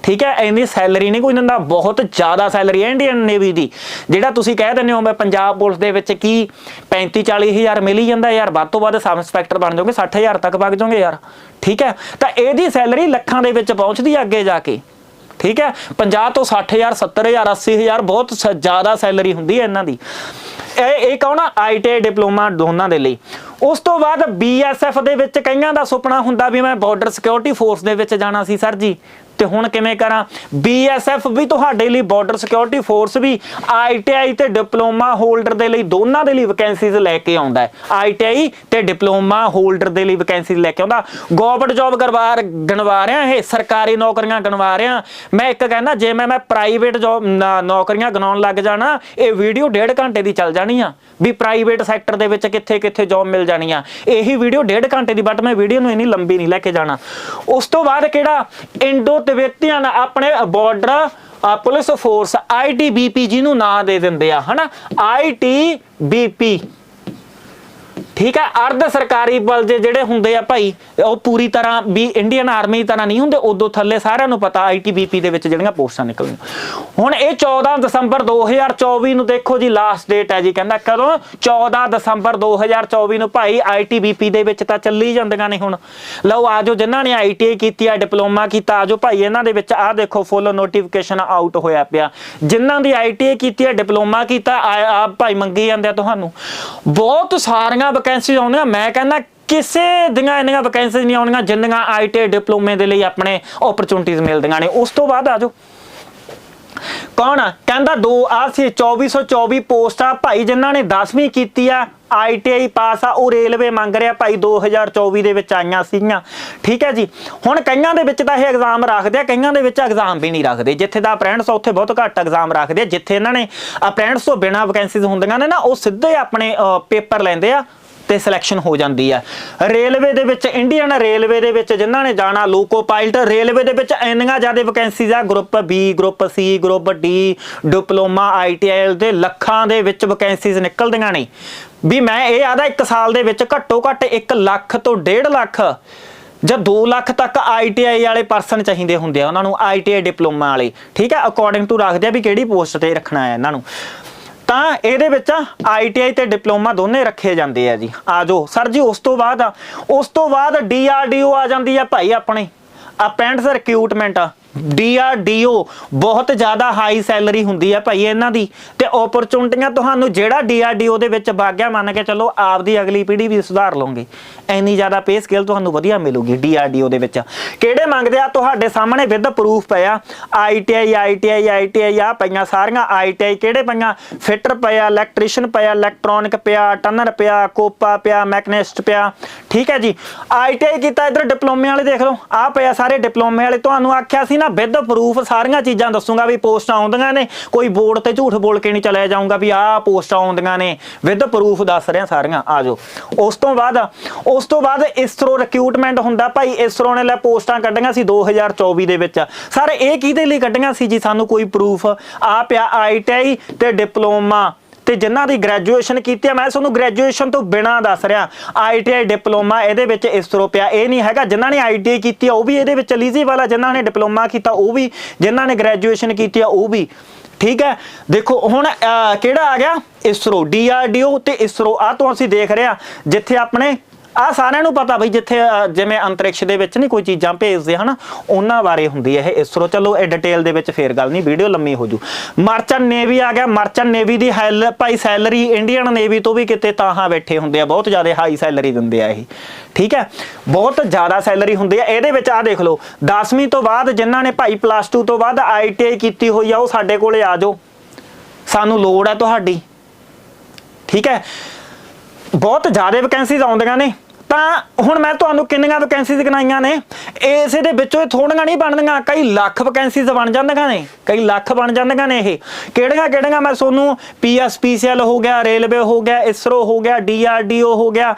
ਠੀਕ ਹੈ, ਇੰਨੀ ਸੈਲਰੀ ਨਹੀਂ, ਕੋਈ ਦਿੰਦਾ, ਬਹੁਤ ਜ਼ਿਆਦਾ ਸੈਲਰੀ ਹੈ ਇੰਡੀਅਨ ਨੇਵੀ ਦੀ। ਜਿਹੜਾ ਤੁਸੀਂ ਕਹਿ ਦਿੰਦੇ ਹੋ, ਮੈਂ ਪੰਜਾਬ ਪੁਲਿਸ ਦੇ ਵਿੱਚ ਕੀ 35 40 ਹਜ਼ਾਰ ਮਿਲ ਜਾਂਦਾ ਯਾਰ, ਵੱਧ ਤੋਂ ਵੱਧ ਸਬ ਇੰਸਪੈਕਟਰ ਬਣ ਜਾਓਗੇ 60 ਹਜ਼ਾਰ ਤੱਕ ਵਗ ਜਾਓਗੇ ਯਾਰ। ਠੀਕ ਹੈ, ਤਾਂ ਇਹਦੀ ਸੈਲਰੀ ਲੱਖਾਂ ਦੇ ਵਿੱਚ ਪਹੁੰਚਦੀ ਹੈ ਅੱਗੇ ਜਾ ਕੇ। ਠੀਕ ਹੈ? 50 ਤੋਂ 60000 70000 80000 ਬਹੁਤ ਸ- ਜ਼ਿਆਦਾ ਸੈਲਰੀ ਹੁੰਦੀ ਹੈ ਇਹਨਾਂ ਦੀ। ਇਹ ਇਹ ਕਹੋ ਨਾ ਆਈਟੀਆਈ ਡਿਪਲੋਮਾ ਦੋਨਾਂ ਦੇ ਲਈ। ਉਸ ਤੋਂ ਬਾਅਦ ਬੀਐਸਐਫ ਦੇ ਵਿੱਚ ਕਈਆਂ ਦਾ ਸੁਪਨਾ ਹੁੰਦਾ ਵੀ ਮੈਂ ਬਾਰਡਰ ਸਿਕਿਉਰਿਟੀ ਫੋਰਸ ਦੇ ਵਿੱਚ ਜਾਣਾ ਸੀ, ਸਰ ਜੀ। ਤੇ ਹੁਣ ਕਿਵੇਂ ਕਰਾਂ? ਬੀਐਸਐਫ ਵੀ ਤੁਹਾਡੇ ਲਈ ਬਾਰਡਰ ਸਿਕਿਉਰਿਟੀ ਫੋਰਸ ਵੀ ਆਈਟੀਆਈ ਤੇ ਡਿਪਲੋਮਾ ਹੋਲਡਰ ਦੇ ਲਈ ਦੋਨਾਂ ਦੇ ਲਈ ਵੈਕੈਂਸੀਜ਼ ਲੈ ਕੇ ਆਉਂਦਾ ਹੈ। ਆਈਟੀਆਈ ਤੇ ਡਿਪਲੋਮਾ ਹੋਲਡਰ ਦੇ ਲਈ ਵੈਕੈਂਸੀਜ਼ ਲੈ ਕੇ ਆਉਂਦਾ। ਗਵਰਨਮੈਂਟ ਜੌਬ ਕਰਵਾ ਗਣਵਾ ਰਿਹਾ ਇਹ, ਸਰਕਾਰੀ ਨੌਕਰੀਆਂ ਗਣਵਾ ਰਿਹਾ। ਮੈਂ ਇੱਕ ਕਹਿੰਦਾ, ਜੇ ਮੈਂ ਮੈਂ ਪ੍ਰਾਈਵੇਟ ਜੌਬ ਨੌਕਰੀਆਂ ਗਣਾਉਣ ਲੱਗ ਜਾਣਾ, ਇਹ ਵੀਡੀਓ ਡੇਢ ਘੰਟੇ ਦੀ ਚੱਲ ਜਾਣੀ ਆ। ਵੀ ਪ੍ਰਾਈਵੇਟ ਸੈਕਟਰ ਦੇ ਵਿੱਚ ਕਿੱਥੇ ਕਿੱਥੇ ਜੌਬ ਮਿਲ ਜਾਣੀ ਆ ਇਹੀ ਵੀਡੀਓ ਡੇਢ ਘੰਟੇ ਦੀ ਬਟ ਮੈਂ ਵੀਡੀਓ ਨੂੰ ਇੰਨੀ ਲੰਬੀ ਨਹੀਂ ਲੈ ਕੇ ਜਾਣਾ। ਉਸ ਤੋਂ ਬਾਅਦ ਕਿਹੜਾ? ਇੰਡੋ ਤਿਬੇਤੀਅਨ ਆਪਣੇ ਬਾਰਡਰ ਪੁਲਿਸ ਫੋਰਸ ਆਈਟੀਬੀਪੀ ਜਿਹਨੂੰ ਨਾਂ ਦੇ ਦਿੰਦੇ ਆ ਹਨਾ? ਆਈਟੀਬੀਪੀ ਠੀਕ ਹੈ, ਅਰਧ ਸਰਕਾਰੀ ਬਲ ਦੇ ਜਿਹੜੇ ਹੁੰਦੇ ਆ ਭਾਈ, ਉਹ ਪੂਰੀ ਤਰ੍ਹਾਂ ਵੀ ਇੰਡੀਅਨ ਆਰਮੀ ਦੀ ਤਰ੍ਹਾਂ ਨਹੀਂ ਹੁੰਦੇ, ਉਦੋਂ ਥੱਲੇ ਸਾਰਿਆਂ ਨੂੰ ਪਤਾ ਆਈਟੀਬੀਪੀ ਦੇ ਵਿੱਚ ਜਿਹੜੀਆਂ ਪੋਸਟਾਂ ਨਿਕਲਣੀਆਂ ਹੁਣ ਇਹ 14 ਦਸੰਬਰ 2024 ਨੂੰ ਦੇਖੋ ਜੀ ਲਾਸਟ ਡੇਟ ਹੈ ਜੀ, ਕਹਿੰਦਾ ਕਦੋਂ? 14 ਦਸੰਬਰ 2024 ਨੂੰ ਭਾਈ ਆਈਟੀਬੀਪੀ ਦੇ ਵਿੱਚ ਤਾਂ ਚੱਲੀ ਜਾਂਦੀਆਂ ਨੇ ਹੁਣ। ਲਓ ਆਜੋ ਜਿਨ੍ਹਾਂ ਨੇ ਆਈਟੀਆਈ ਕੀਤੀ ਆ, ਡਿਪਲੋਮਾ ਕੀਤਾ ਆਜੋ ਭਾਈ, ਇਹਨਾਂ ਦੇ ਵਿੱਚ ਆਹ ਦੇਖੋ ਫੁੱਲ ਨੋਟੀਫਿਕੇਸ਼ਨ ਆਊਟ ਹੋਇਆ ਪਿਆ। ਜਿਨ੍ਹਾਂ ਦੀ ਆਈਟੀਆਈ ਕੀਤੀ ਆ, ਡਿਪਲੋਮਾ ਕੀਤਾ, ਆ ਆ ਭਾਈ ਮੰਗੀ ਜਾਂਦੇ ਆ ਤੁਹਾਨੂੰ। ਬਹੁਤ ਸਾਰੀਆਂ ਵੈਕੈਂਸੀਜ਼ ਆਉਂਦੀਆਂ ਮੈਂ ਕਹਿੰਦਾ ਕਿਸੇ ਦੀਆਂ ਇੰਨੀਆਂ ਵੈਕੈਂਸੀਜ਼ ਨਹੀਂ ਆਉਣੀਆਂ, ਜਿੰਨੀਆਂ ਆਈਟੀ ਡਿਪਲੋਮੇ ਦੇ ਲਈ ਆਪਣੇ ਓਪਰਚੁਨਿਟੀਜ਼ ਮਿਲਦੀਆਂ ਨੇ। ਉਸ ਤੋਂ ਬਾਅਦ ਆਜੋ ਕੌਣ ਕਹਿੰਦਾ ਦੋ ਆ ਸੀ 2424 ਪੋਸਟਾਂ ਭਾਈ ਜਿਨ੍ਹਾਂ ਨੇ 10ਵੀਂ ਕੀਤੀ ਆ ਆਈਟੀਆਈ ਪਾਸ ਆ, ਉਹ ਰੇਲਵੇ ਮੰਗ ਰਿਹਾ ਭਾਈ 2024 ਦੇ ਵਿੱਚ ਆਈਆਂ ਸੀਗੀਆਂ। ਠੀਕ ਹੈ ਜੀ। ਹੁਣ ਕਈਆਂ ਦੇ ਵਿੱਚ ਤਾਂ ਇਹ ਐਗਜ਼ਾਮ ਰੱਖਦੇ ਆ, ਕਈਆਂ ਦੇ ਵਿੱਚ ਐਗਜ਼ਾਮ ਵੀ ਨਹੀਂ ਰੱਖਦੇ। ਜਿੱਥੇ ਦਾ ਅਪ੍ਰੈਂਟਸ ਉੱਥੇ ਬਹੁਤ ਘੱਟ ਐਗਜ਼ਾਮ ਰੱਖਦੇ ਆ। ਜਿੱਥੇ ਇਹਨਾਂ ਨੇ ਅਪ੍ਰੈਂਟਸ ਤੋਂ ਬਿਨਾ ਵੈਕੈਂਸੀਜ਼ ਹੁੰਦੀਆਂ ਨੇ ਨਾ, ਉਹ ਸਿੱਧੇ ਆਪਣੇ ਪੇਪਰ ਲੈਂਦੇ ਆ। ਤੇ ਸਿਲੈਕਸ਼ਨ ਹੋ ਜਾਂਦੀ ਹੈ ਰੇਲਵੇ ਦੇ ਵਿੱਚ ਇੰਡੀਅਨ ਰੇਲਵੇ ਦੇ ਵਿੱਚ ਜਿਨ੍ਹਾਂ ਨੇ ਜਾਣਾ ਲੋਕੋ ਪਾਇਲਟ ਰੇਲਵੇ ਦੇ ਵਿੱਚ ਇੰਨੀਆਂ ਜ਼ਿਆਦਾ ਵੈਕੈਂਸੀਜ਼ ਆ। Group B group C group D diploma ITI ਦੇ ਲੱਖਾਂ ਦੇ ਵਿੱਚ ਵੈਕੈਂਸੀਜ਼ ਨਿਕਲਦੀਆਂ ਨੇ। ਵੀ ਮੈਂ ਇਹ ਆਦਾ ਇੱਕ ਸਾਲ ਦੇ ਵਿੱਚ ਘੱਟੋ ਘੱਟ 1 ਲੱਖ ਤੋਂ 1.5 ਲੱਖ ਜਾਂ 2 ਲੱਖ ਤੱਕ ਆਈਟੀਆਈ ਵਾਲੇ ਪਰਸਨ ਚਾਹੀਦੇ ਹੁੰਦੇ ਆ, ਉਹਨਾਂ ਨੂੰ ਆਈਟੀਆਈ ਡਿਪਲੋਮਾ ਵਾਲੇ। ਠੀਕ ਹੈ ਅਕੋਰਡਿੰਗ ਟੂ ਰੱਖਦੇ ਆ ਵੀ ਕਿਹੜੀ ਪੋਸਟ ਤੇ ਰੱਖਣਾ ਹੈ ਇਹਨਾਂ ਨੂੰ। ਤਾਂ ਇਹਦੇ ਵਿੱਚ ਆਈਟੀਆਈ ਤੇ ਡਿਪਲੋਮਾ ਦੋਨੇ ਰੱਖੇ ਜਾਂਦੇ ਆ ਜੀ। ਆ ਜਾਓ। ਸਰ ਜੀ, ਉਸ ਤੋਂ ਬਾਅਦ ਉਸ ਤੋਂ ਬਾਅਦ ਡੀਆਰਡੀਓ ਆ ਜਾਂਦੀ ਆ ਭਾਈ ਆਪਣੇ। ਅਪੈਂਡਸ ਰਿਕਰੂਟਮੈਂਟ ਡੀਆਰਡੀਓ ਬਹੁਤ ਜ਼ਿਆਦਾ ਹਾਈ ਸੈਲਰੀ ਹੁੰਦੀ ਹੈ ਭਾਈ ਇਹਨਾਂ ਦੀ। ਤੇ ਓਪਰਚੁਨਿਟੀਆਂ ਤੁਹਾਨੂੰ ਜਿਹੜਾ ਡੀਆਰਡੀਓ ਦੇ ਵਿੱਚ ਵਗ ਮੰਨ ਕੇ ਚੱਲੋ ਆਪਦੀ ਅਗਲੀ ਪੀੜ੍ਹੀ ਵੀ ਸੁਧਾਰ ਲਓਗੇ ਇੰਨੀ ਜ਼ਿਆਦਾ ਪੇ ਸਕੇਲ ਤੁਹਾਨੂੰ ਵਧੀਆ ਮਿਲੂਗੀ ਡੀਆਰਡੀਓ ਦੇ ਵਿੱਚ। ਕਿਹੜੇ ਮੰਗਦੇ ਆ? ਤੁਹਾਡੇ ਸਾਹਮਣੇ ਵਿਦ ਪ੍ਰੂਫ ਪਿਆ ਆਈਟੀਆਈ ਆਈਟੀਆਈ ਆਈਟੀਆਈ ਆ ਪਈਆਂ ਸਾਰੀਆਂ ਆਈਟੀਆਈ ਕਿਹੜੇ ਪਈਆਂ? ਫਿਟਰ ਪਿਆ ਇਲੈਕਟ੍ਰੀਸ਼ੀਅਨ ਪਿਆ ਇਲੈਕਟ੍ਰੋਨਿਕ ਪਿਆ ਟਨਰ ਪਿਆ, ਕੋਪਾ ਪਿਆ ਮੈਕਨਿਸਟ ਪਿਆ। ਠੀਕ ਹੈ ਜੀ। ਆਈਟੀਆਈ ਕੀਤਾ ਇਧਰ ਡਿਪਲੋਮੇ ਵਾਲੇ ਦੇਖ ਲਓ। ਆ ਪਿਆ ਸਾਰੇ ਡਿਪਲੋਮੇ ਵਾਲੇ। ਤੁਹਾਨੂੰ ਆਖਿਆ ਸੀ ਨਾ ਵਿਦ ਪ੍ਰੂਫ ਸਾਰੀਆਂ ਚੀਜ਼ਾਂ ਦੱਸੂਗਾ ਵੀ ਪੋਸਟਾਂ ਆਉਂਦੀਆਂ ਨੇ, ਕੋਈ ਬੋਰਡ ਤੇ ਝੂਠ ਬੋਲ ਕੇ ਨਹੀਂ ਚਲਿਆ ਜਾਊਗਾ ਵੀ ਆਹ ਪੋਸਟਾਂ ਆਉਂਦੀਆਂ ਨੇ। ਵਿਦ ਪ੍ਰੂਫ ਦੱਸ ਰਿਹਾ ਸਾਰੀਆਂ, ਆ ਜਾਓ। ਉਸ ਤੋਂ ਬਾਅਦ, ਉਸ ਤੋਂ ਬਾਅਦ ਇਸਰੋ ਰਿਕਰੂਟਮੈਂਟ ਹੁੰਦਾ ਭਾਈ ਇਸਰੋ ਨੇ ਲੈ ਪੋਸਟਾਂ ਕੱਢੀਆਂ ਸੀ 2024 ਦੇ ਵਿੱਚ। ਸਰ, ਇਹ ਕਿਹਦੇ ਲਈ ਕੱਢੀਆਂ ਸੀ ਜੀ? ਸਾਨੂੰ ਕੋਈ ਪ੍ਰੂਫ ਆ ਪਿਆ ਆਈਟੀਆਈ ਤੇ ਡਿਪਲੋਮਾ ਤੇ ਜਿਨ੍ਹਾਂ ਦੀ ਗ੍ਰੈਜੂਏਸ਼ਨ ਕੀਤੀ ਆ, ਮੈਂ ਤੁਹਾਨੂੰ ਗ੍ਰੈਜੂਏਸ਼ਨ ਤੋਂ ਬਿਨਾਂ ਦੱਸ ਰਿਹਾ ਆਈਟੀਆਈ ਡਿਪਲੋਮਾ ਇਹਦੇ ਵਿੱਚ ਇਸਰੋ ਪਿਆ, ਇਹ ਨਹੀਂ ਹੈਗਾ, ਜਿਨ੍ਹਾਂ ਨੇ ਆਈਟੀਆਈ ਕੀਤੀ ਉਹ ਵੀ ਇਹਦੇ ਵਿੱਚ ਐਲੀਜੀਬਲ ਆ ਜਿਨ੍ਹਾਂ ਨੇ ਡਿਪਲੋਮਾ ਕੀਤਾ, ਉਹ ਵੀ, ਜਿਨ੍ਹਾਂ ਨੇ ਗ੍ਰੈਜੂਏਸ਼ਨ ਕੀਤੀ ਆ, ਉਹ ਵੀ, ਠੀਕ ਹੈ? ਦੇਖੋ, ਹੁਣ ਕਿਹੜਾ ਆ ਗਿਆ? ਇਸਰੋ ਡੀਆਰਡੀਓ ਤੇ ਇਸਰੋ ਆ ਤੋਂ ਅਸੀਂ ਦੇਖ ਰਹੇ ਆ ਜਿੱਥੇ ਆਪਣੇ ਆ ਸਾਰਿਆਂ ਨੂੰ ਪਤਾ ਬਈ ਜਿੱਥੇ ਜਿਵੇਂ ਅੰਤਰਿਕਸ਼ ਦੇ ਵਿੱਚ ਨਹੀਂ ਕੋਈ ਚੀਜ਼ਾਂ ਭੇਜਦੇ, ਹਨ, ਉਹਨਾਂ ਬਾਰੇ ਹੁੰਦੀ ਹੈ ਇਹ ਇਸਰੋ ਚਲੋ, ਇਹ ਡਿਟੇਲ ਦੇ ਵਿੱਚ ਫੇਰ ਗੱਲ ਨਹੀਂ ਵੀਡੀਓ ਲੰਮੀ ਹੋ ਜੂ। ਮਰਚੈਂਟ ਨੇਵੀ ਆ ਗਿਆ ਮਰਚੈਂਟ ਨੇਵੀ ਦੀ ਹੈਲ, ਭਾਈ ਸੈਲਰੀ ਇੰਡੀਅਨ ਨੇਵੀ ਤੋਂ ਵੀ ਕਿਤੇ ਤਾਹਾਂ ਬੈਠੇ ਹੁੰਦੇ ਆ, ਬਹੁਤ ਜ਼ਿਆਦਾ ਹਾਈ ਸੈਲਰੀ ਦਿੰਦੇ ਆ ਇਹ, ਠੀਕ ਹੈ? ਬਹੁਤ ਜ਼ਿਆਦਾ ਸੈਲਰੀ ਹੁੰਦੀ ਆ, ਇਹਦੇ ਵਿੱਚ ਆ ਦੇਖ ਲਓ 10ਵੀਂ ਤੋਂ ਬਾਅਦ ਜਿਨ੍ਹਾਂ ਨੇ ਭਾਈ ਪਲੱਸ 2 ਤੋਂ ਬਾਅਦ ਆਈਟੀਆਈ ਕੀਤੀ ਹੋਈ ਆ, ਉਹ ਸਾਡੇ ਕੋਲੇ ਆ ਜਾਓ। ਸਾਨੂੰ ਲੋੜ ਹੈ ਤੁਹਾਡੀ, ਠੀਕ ਹੈ? ਬਹੁਤ ਜ਼ਿਆਦਾ ਵੈਕੈਂਸੀਜ਼ ਆਉਂਦੀਆਂ ਨੇ। ਤਾਂ ਹੁਣ ਮੈਂ ਤੁਹਾਨੂੰ ਕਿੰਨੀਆਂ ਵੈਕੈਂਸੀਜ਼ ਗਿਣਾਈਆਂ ਨੇ। ਇਸੇ ਦੇ ਵਿੱਚੋਂ ਥੋੜੀਆਂ ਨਹੀਂ ਬਣਦੀਆਂ ਕਈ ਲੱਖ ਵੈਕੈਂਸੀਜ਼ ਬਣ ਜਾਂਦੀਆਂ ਨੇ, ਕਈ ਲੱਖ ਬਣ ਜਾਂਦੀਆਂ ਨੇ ਇਹ। ਕਿਹੜੀਆਂ ਕਿਹੜੀਆਂ ਮੈਂ ਤੁਹਾਨੂੰ ਪੀਐਸਪੀਸੀਐਲ ਹੋ ਗਿਆ ਰੇਲਵੇ ਹੋ ਗਿਆ ਇਸਰੋ ਹੋ ਗਿਆ ਡੀਆਰਡੀਓ ਹੋ ਗਿਆ